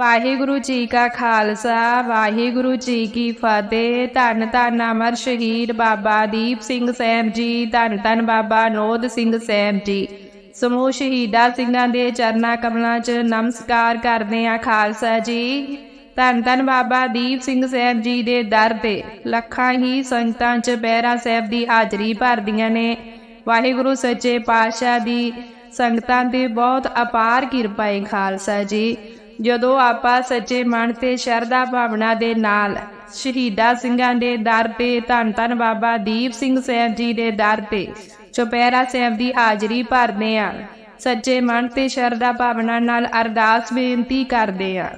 ਵਾਹਿਗੁਰੂ ਜੀ ਕਾ ਖਾਲਸਾ, ਵਾਹਿਗੁਰੂ ਜੀ ਕੀ ਫਤਿਹ। ਧੰਨ ਧੰਨ ਅਮਰ ਸ਼ਹੀਦ ਬਾਬਾ ਦੀਪ ਸਿੰਘ ਸੈਮ ਜੀ, ਧੰਨ ਧੰਨ ਬਾਬਾ ਨੋਦ ਸਿੰਘ ਸੈਮ ਜੀ। ਸਮੂਹ ਸ਼ਹੀਦਾਂ ਸਿੰਘਾਂ ਦੇ ਚਰਨਾਂ ਕਮਲਾਂ 'ਚ ਨਮਸਕਾਰ ਕਰਦੇ ਆ ਖਾਲਸਾ ਜੀ। ਧੰਨ ਧੰਨ ਬਾਬਾ ਦੀਪ ਸਿੰਘ ਸਾਹਿਬ ਜੀ ਦੇ ਦਰ ਤੇ ਲੱਖਾਂ ਹੀ ਸੰਗਤਾਂ 'ਚ ਬਹਿਰਾ ਸਾਹਿਬ ਦੀ ਹਾਜ਼ਰੀ ਭਰਦੀਆਂ ਨੇ। ਵਾਹਿਗੁਰੂ ਸੱਚੇ ਪਾਤਸ਼ਾਹ ਦੀ ਸੰਗਤਾਂ ਤੇ ਬਹੁਤ ਅਪਾਰ ਕਿਰਪਾ ਹੈ ਖਾਲਸਾ ਜੀ। ਜਦੋਂ ਆਪਾਂ ਸੱਚੇ ਮਨ ਤੇ ਸ਼ਰਧਾ ਭਾਵਨਾ ਦੇ ਨਾਲ ਸ਼ਹੀਦਾਂ ਸਿੰਘਾਂ ਦੇ ਦਰ ਤੇ ਧੰਨ ਧੰਨ ਬਾਬਾ ਦੀਪ ਸਿੰਘ ਸਾਹਿਬ ਜੀ ਦੇ ਦਰ ਤੇ ਚੁਪਹਿਰਾ ਸਾਹਿਬ ਦੀ ਹਾਜ਼ਰੀ ਭਰਦੇ ਆ ਸੱਚੇ ਮਨ ਤੇ ਸ਼ਰਧਾ ਭਾਵਨਾ ਨਾਲ ਅਰਦਾਸ ਬੇਨਤੀ ਕਰਦੇ ਆ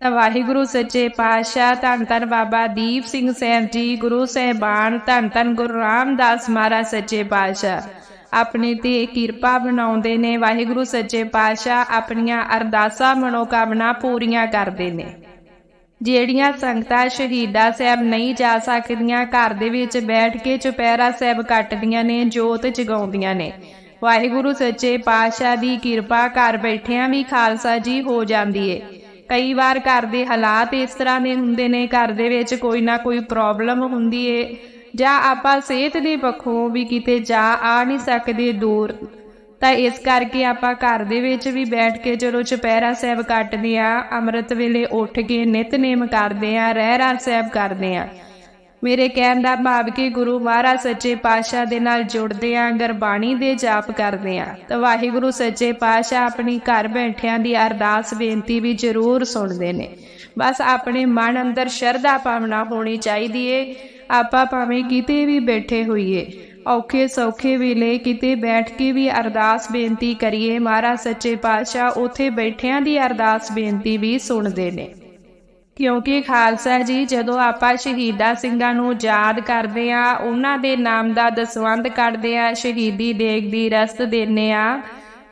ਤਾਂ ਵਾਹਿਗੁਰੂ, ਸੱਚੇ ਪਾਤਸ਼ਾਹ, ਧੰਨ ਧੰਨ ਬਾਬਾ ਦੀਪ ਸਿੰਘ ਸਾਹਿਬ ਜੀ, ਗੁਰੂ ਸਾਹਿਬਾਨ, ਧੰਨ ਧੰਨ ਗੁਰੂ ਰਾਮਦਾਸ ਮਹਾਰਾਜ, ਸੱਚੇ ਪਾਤਸ਼ਾਹ। ਆਪਣੇ ਤੇ ਕਿਰਪਾ ਬਣਾਉਂਦੇ ਨੇ, ਵਾਹਿਗੁਰੂ ਸੱਚੇ ਪਾਤਸ਼ਾਹ ਆਪਣੀਆਂ ਅਰਦਾਸਾਂ, ਮਨੋਕਾਮਨਾ ਪੂਰੀਆਂ ਕਰਦੇ ਨੇ। ਜਿਹੜੀਆਂ ਸੰਗਤਾਂ ਸ਼ਹੀਦਾ ਸਾਹਿਬ ਨਹੀਂ ਜਾ ਸਕਦੀਆਂ, ਘਰ ਦੇ ਵਿੱਚ ਬੈਠ ਕੇ ਚੁਪਹਿਰਾ ਸਾਹਿਬ ਕੱਟਦੀਆਂ ਨੇ, ਜੋਤ ਜਗਾਉਂਦੀਆਂ ਨੇ। ਵਾਹਿਗੁਰੂ ਸੱਚੇ ਪਾਤਸ਼ਾਹ ਦੀ ਕਿਰਪਾ ਘਰ ਬੈਠਿਆਂ ਵੀ ਖਾਲਸਾ ਜੀ ਹੋ ਜਾਂਦੀ ਏ। ਕਈ ਵਾਰ ਘਰ ਦੇ ਹਾਲਾਤ ਇਸ ਤਰ੍ਹਾਂ ਦੇ ਹੁੰਦੇ ਨੇ, ਘਰ ਦੇ ਵਿੱਚ ਕੋਈ ਨਾ ਕੋਈ ਪ੍ਰੋਬਲਮ ਹੁੰਦੀ ਏ। ਜਾਂ ਆਪਾਂ ਸਿਹਤ ਦੇ ਪੱਖੋਂ ਵੀ ਕਿਤੇ ਜਾ ਆ ਨਹੀਂ ਸਕਦੇ ਦੂਰ, ਤਾਂ ਇਸ ਕਰਕੇ ਆਪਾਂ ਘਰ ਦੇ ਵਿੱਚ ਵੀ ਬੈਠ ਕੇ ਜਦੋਂ ਚੁਪਹਿਰਾ ਸਾਹਿਬ ਕੱਟਦੇ ਆ ਅੰਮ੍ਰਿਤ ਵੇਲੇ ਉੱਠ ਕੇ ਨਿਤਨੇਮ ਕਰਦੇ ਆ ਰਹਿਰਾਸ ਸਾਹਿਬ ਕਰਦੇ ਆ ਮੇਰੇ ਕਹਿਣ ਦਾ ਭਾਵ ਕਿ ਗੁਰੂ ਮਹਾਰਾਜ ਸੱਚੇ ਪਾਤਸ਼ਾਹ ਦੇ ਨਾਲ ਜੁੜਦੇ ਆ ਗੁਰਬਾਣੀ ਦੇ ਜਾਪ ਕਰਦੇ ਆ ਤਾਂ ਵਾਹਿਗੁਰੂ ਸੱਚੇ ਪਾਤਸ਼ਾਹ ਆਪਣੀ ਘਰ ਬੈਠਿਆਂ ਦੀ ਅਰਦਾਸ ਬੇਨਤੀ ਵੀ ਜ਼ਰੂਰ ਸੁਣਦੇ ਨੇ। ਬਸ ਆਪਣੇ ਮਨ ਅੰਦਰ ਸ਼ਰਧਾ ਭਾਵਨਾ ਹੋਣੀ ਚਾਹੀਦੀ ਏ। ਆਪਾਂ ਭਾਵੇਂ ਕਿਤੇ ਵੀ ਬੈਠੇ ਹੋਈਏ। ਔਖੇ ਸੌਖੇ ਵੇਲੇ ਕਿਤੇ ਬੈਠ ਕੇ ਵੀ ਅਰਦਾਸ ਬੇਨਤੀ ਕਰੀਏ। ਮਹਾਰਾਜ ਸੱਚੇ ਪਾਤਸ਼ਾਹ ਉੱਥੇ ਬੈਠਿਆਂ ਦੀ ਅਰਦਾਸ ਬੇਨਤੀ ਵੀ ਸੁਣਦੇ ਨੇ। ਕਿਉਂਕਿ ਖਾਲਸਾ ਜੀ, ਜਦੋਂ ਆਪਾਂ ਸ਼ਹੀਦਾਂ ਸਿੰਘਾਂ ਨੂੰ ਯਾਦ ਕਰਦੇ ਆ ਉਹਨਾਂ ਦੇ ਨਾਮ ਦਾ ਦਸਵੰਧ ਕੱਢਦੇ ਆ ਸ਼ਹੀਦੀ ਦੇਗ ਦੀ ਰਸਤ ਦਿੰਨੇ ਆ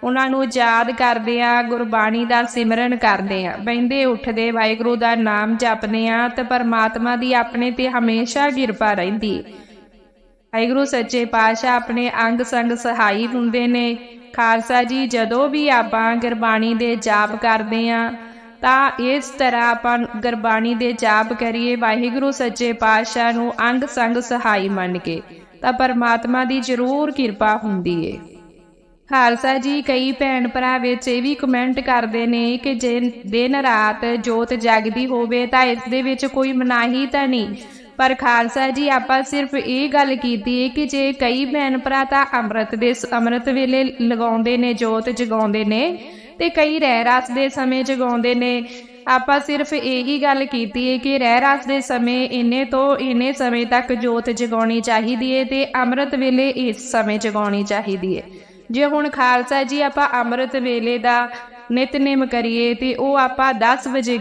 ਉਹਨਾਂ ਨੂੰ ਯਾਦ ਕਰਦੇ ਆ, ਗੁਰਬਾਣੀ ਦਾ ਸਿਮਰਨ ਕਰਦੇ ਆ। ਬੈੰਦੇ ਉੱਠਦੇ ਵਾਹਿਗੁਰੂ ਦਾ ਨਾਮ ਜਪਦੇ ਆ ਤੇ ਪਰਮਾਤਮਾ ਦੀ ਆਪਣੇ ਤੇ ਹਮੇਸ਼ਾ ਕਿਰਪਾ ਰਹਿੰਦੀ। ਵਾਹਿਗੁਰੂ ਸੱਚੇ ਪਾਤਸ਼ਾਹ ਆਪਣੇ ਅੰਗ ਸੰਗ ਸਹਾਈ ਹੁੰਦੇ ਨੇ। ਖਾਲਸਾ ਜੀ, ਜਦੋਂ ਵੀ ਆਪਾਂ ਗੁਰਬਾਣੀ ਦੇ ਜਾਪ ਕਰਦੇ ਆ, ਤਾਂ ਇਸ ਤਰ੍ਹਾਂ ਆਪਾਂ ਗੁਰਬਾਣੀ ਦੇ ਜਾਪ ਕਰੀਏ, ਵਾਹਿਗੁਰੂ ਸੱਚੇ ਪਾਤਸ਼ਾਹ ਨੂੰ ਅੰਗ ਸੰਗ ਸਹਾਈ ਮੰਨ ਕੇ, ਤਾਂ ਪਰਮਾਤਮਾ ਦੀ ਜ਼ਰੂਰ ਕਿਰਪਾ ਹੁੰਦੀ ਏ। ਖਾਲਸਾ ਜੀ, ਕਈ ਭੈਣ ਭਰਾ ਵਿੱਚ ਇਹ ਵੀ ਕਮੈਂਟ ਕਰਦੇ ਨੇ ਕਿ ਜੇ ਦਿਨ ਰਾਤ ਜੋਤ ਜਗਦੀ ਹੋਵੇ ਤਾਂ ਇਸ ਦੇ ਵਿੱਚ ਕੋਈ ਮਨਾਹੀ ਤਾਂ ਨਹੀਂ। ਪਰ ਖਾਲਸਾ ਜੀ, ਆਪਾਂ ਸਿਰਫ ਇਹ ਗੱਲ ਕੀਤੀ ਹੈ ਕਿ ਜੇ ਕਈ ਭੈਣ ਭਰਾ ਤਾਂ ਅੰਮ੍ਰਿਤ ਦੇ ਅੰਮ੍ਰਿਤ ਵੇਲੇ ਲਗਾਉਂਦੇ ਨੇ, ਜੋਤ ਜਗਾਉਂਦੇ ਨੇ ਤੇ ਕਈ ਰਹਿ ਰਸ ਦੇ ਸਮੇਂ ਜਗਾਉਂਦੇ ਨੇ। ਆਪਾਂ ਸਿਰਫ ਇਹੀ ਗੱਲ ਕੀਤੀ ਹੈ ਕਿ ਰਹਿ ਰਸ ਦੇ ਸਮੇਂ ਇੰਨੇ ਤੋਂ ਇੰਨੇ ਸਮੇਂ ਤੱਕ ਜੋਤ ਜਗਾਉਣੀ ਚਾਹੀਦੀ ਹੈ ਤੇ ਅੰਮ੍ਰਿਤ ਵੇਲੇ ਇਸ ਸਮੇਂ ਜਗਾਉਣੀ ਚਾਹੀਦੀ ਹੈ। ਜੇ ਹੁਣ ਖਾਲਸਾ ਜੀ ਆਪਾਂ ਅੰਮ੍ਰਿਤ ਵੇਲੇ ਦਾ ਨਿਤਨੇਮ ਕਰੀਏ ਤੇ ਉਹ ਆਪਾਂ 10 ਵਜੇ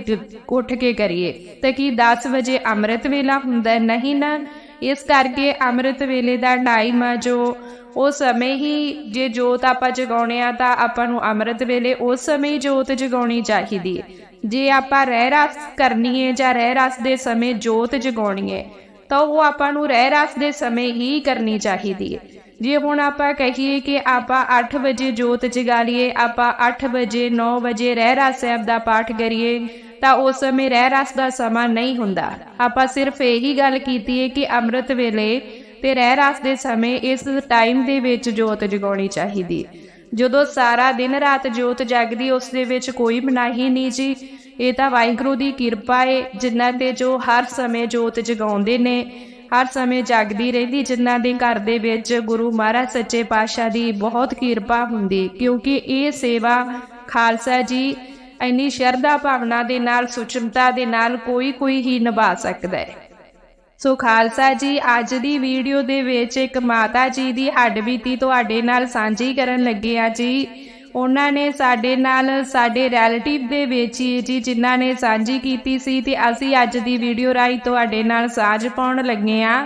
ਉੱਠ ਕੇ ਕਰੀਏ, ਤੇ ਕੀ 10 ਵਜੇ ਅੰਮ੍ਰਿਤ ਵੇਲਾ ਹੁੰਦਾ ਨਹੀਂ ਨਾ। ਇਸ ਕਰਕੇ ਅੰਮ੍ਰਿਤ ਵੇਲੇ ਦਾ ਟਾਈਮ ਆ ਜੋ ਉਹ ਸਮੇਂ ਹੀ ਜੇ ਜੋਤ ਆਪਾਂ ਜਗਾਉਣੇ ਆ ਤਾਂ ਆਪਾਂ ਨੂੰ ਅੰਮ੍ਰਿਤ ਵੇਲੇ ਉਸ ਸਮੇਂ ਹੀ ਜੋਤ ਜਗਾਉਣੀ ਚਾਹੀਦੀ ਹੈ। ਜੇ ਆਪਾਂ ਰਹਿ ਰਸ ਕਰਨੀ ਹੈ ਜਾਂ ਰਹਿ ਰਸ ਦੇ ਸਮੇਂ ਜੋਤ ਜਗਾਉਣੀ ਹੈ, ਤਾਂ ਉਹ ਆਪਾਂ ਨੂੰ ਰਹਿ ਰਸ ਦੇ ਸਮੇਂ ਹੀ ਕਰਨੀ ਚਾਹੀਦੀ ਹੈ। ਜੇ, ਹੁਣ ਆਪਾਂ ਕਹੀਏ ਕਿ ਆਪਾਂ 8 ਵਜੇ ਜੋਤ ਜਗਾ ਲਈਏ ਆਪਾਂ 8 ਵਜੇ 9 ਵਜੇ ਰਹਿ ਰਸ ਸਾਹਿਬ ਦਾ ਪਾਠ ਕਰੀਏ, ਤਾਂ ਉਸ ਸਮੇਂ ਰਹਿ ਰਸ ਦਾ ਸਮਾਂ ਨਹੀਂ ਹੁੰਦਾ। ਆਪਾਂ ਸਿਰਫ ਇਹੀ ਗੱਲ ਕੀਤੀ ਹੈ ਕਿ ਅੰਮ੍ਰਿਤ ਵੇਲੇ ਤੇ ਰਹਿ ਰਸ ਦੇ ਸਮੇਂ ਇਸ ਟਾਈਮ ਦੇ ਵਿੱਚ ਜੋਤ ਜਗਾਉਣੀ ਚਾਹੀਦੀ। ਜਦੋਂ ਸਾਰਾ ਦਿਨ ਰਾਤ ਜੋਤ ਜਗਦੀ, ਉਸ ਦੇ ਵਿੱਚ ਕੋਈ ਮਨਾਹੀ ਨਹੀਂ ਜੀ। ਇਹ ਤਾਂ ਵਾਹਿਗੁਰੂ ਦੀ ਕਿਰਪਾ ਹੈ ਜਿਨ੍ਹਾਂ ਤੇ ਜੋ ਹਰ ਸਮੇਂ ਜੋਤ ਜਗਾਉਂਦੇ ਨੇ। ਹਰ ਸਮੇਂ ਜਾਗਦੀ ਰਹਿੰਦੀ, ਜਿਨ੍ਹਾਂ ਦੇ ਘਰ ਦੇ ਵਿੱਚ ਗੁਰੂ ਮਹਾਰਾਜ ਸੱਚੇ ਪਾਤਸ਼ਾਹ ਦੀ ਬਹੁਤ ਕਿਰਪਾ ਹੁੰਦੀ, ਕਿਉਂਕਿ ਇਹ ਸੇਵਾ ਖਾਲਸਾ ਜੀ ਇੰਨੀ ਸ਼ਰਧਾ ਭਾਵਨਾ ਦੇ ਨਾਲ, ਸੁਚਮਤਾ ਦੇ ਨਾਲ ਕੋਈ ਕੋਈ ਹੀ ਨਿਭਾ ਸਕਦਾ ਹੈ। ਸੋ ਖਾਲਸਾ ਜੀ, ਅੱਜ ਦੀ ਵੀਡੀਓ ਦੇ ਵਿੱਚ ਇੱਕ ਮਾਤਾ ਜੀ ਦੀ ਹੱਡਬੀਤੀ ਤੁਹਾਡੇ ਨਾਲ ਸਾਂਝੀ ਕਰਨ ਲੱਗੇ ਆ ਜੀ। ਉਹਨਾਂ ਨੇ ਸਾਡੇ ਨਾਲ, ਸਾਡੇ ਰਿਲੇਟਿਵ ਦੇ ਵਿੱਚ ਜੀ, ਜਿਨ੍ਹਾਂ ਨੇ ਸਾਂਝੀ ਕੀਤੀ ਸੀ ਤੇ ਅਸੀਂ ਅੱਜ ਦੀ ਵੀਡੀਓ ਰਾਹੀਂ ਤੁਹਾਡੇ ਨਾਲ ਸਾਂਝ ਪਾਉਣ ਲੱਗੇ ਆ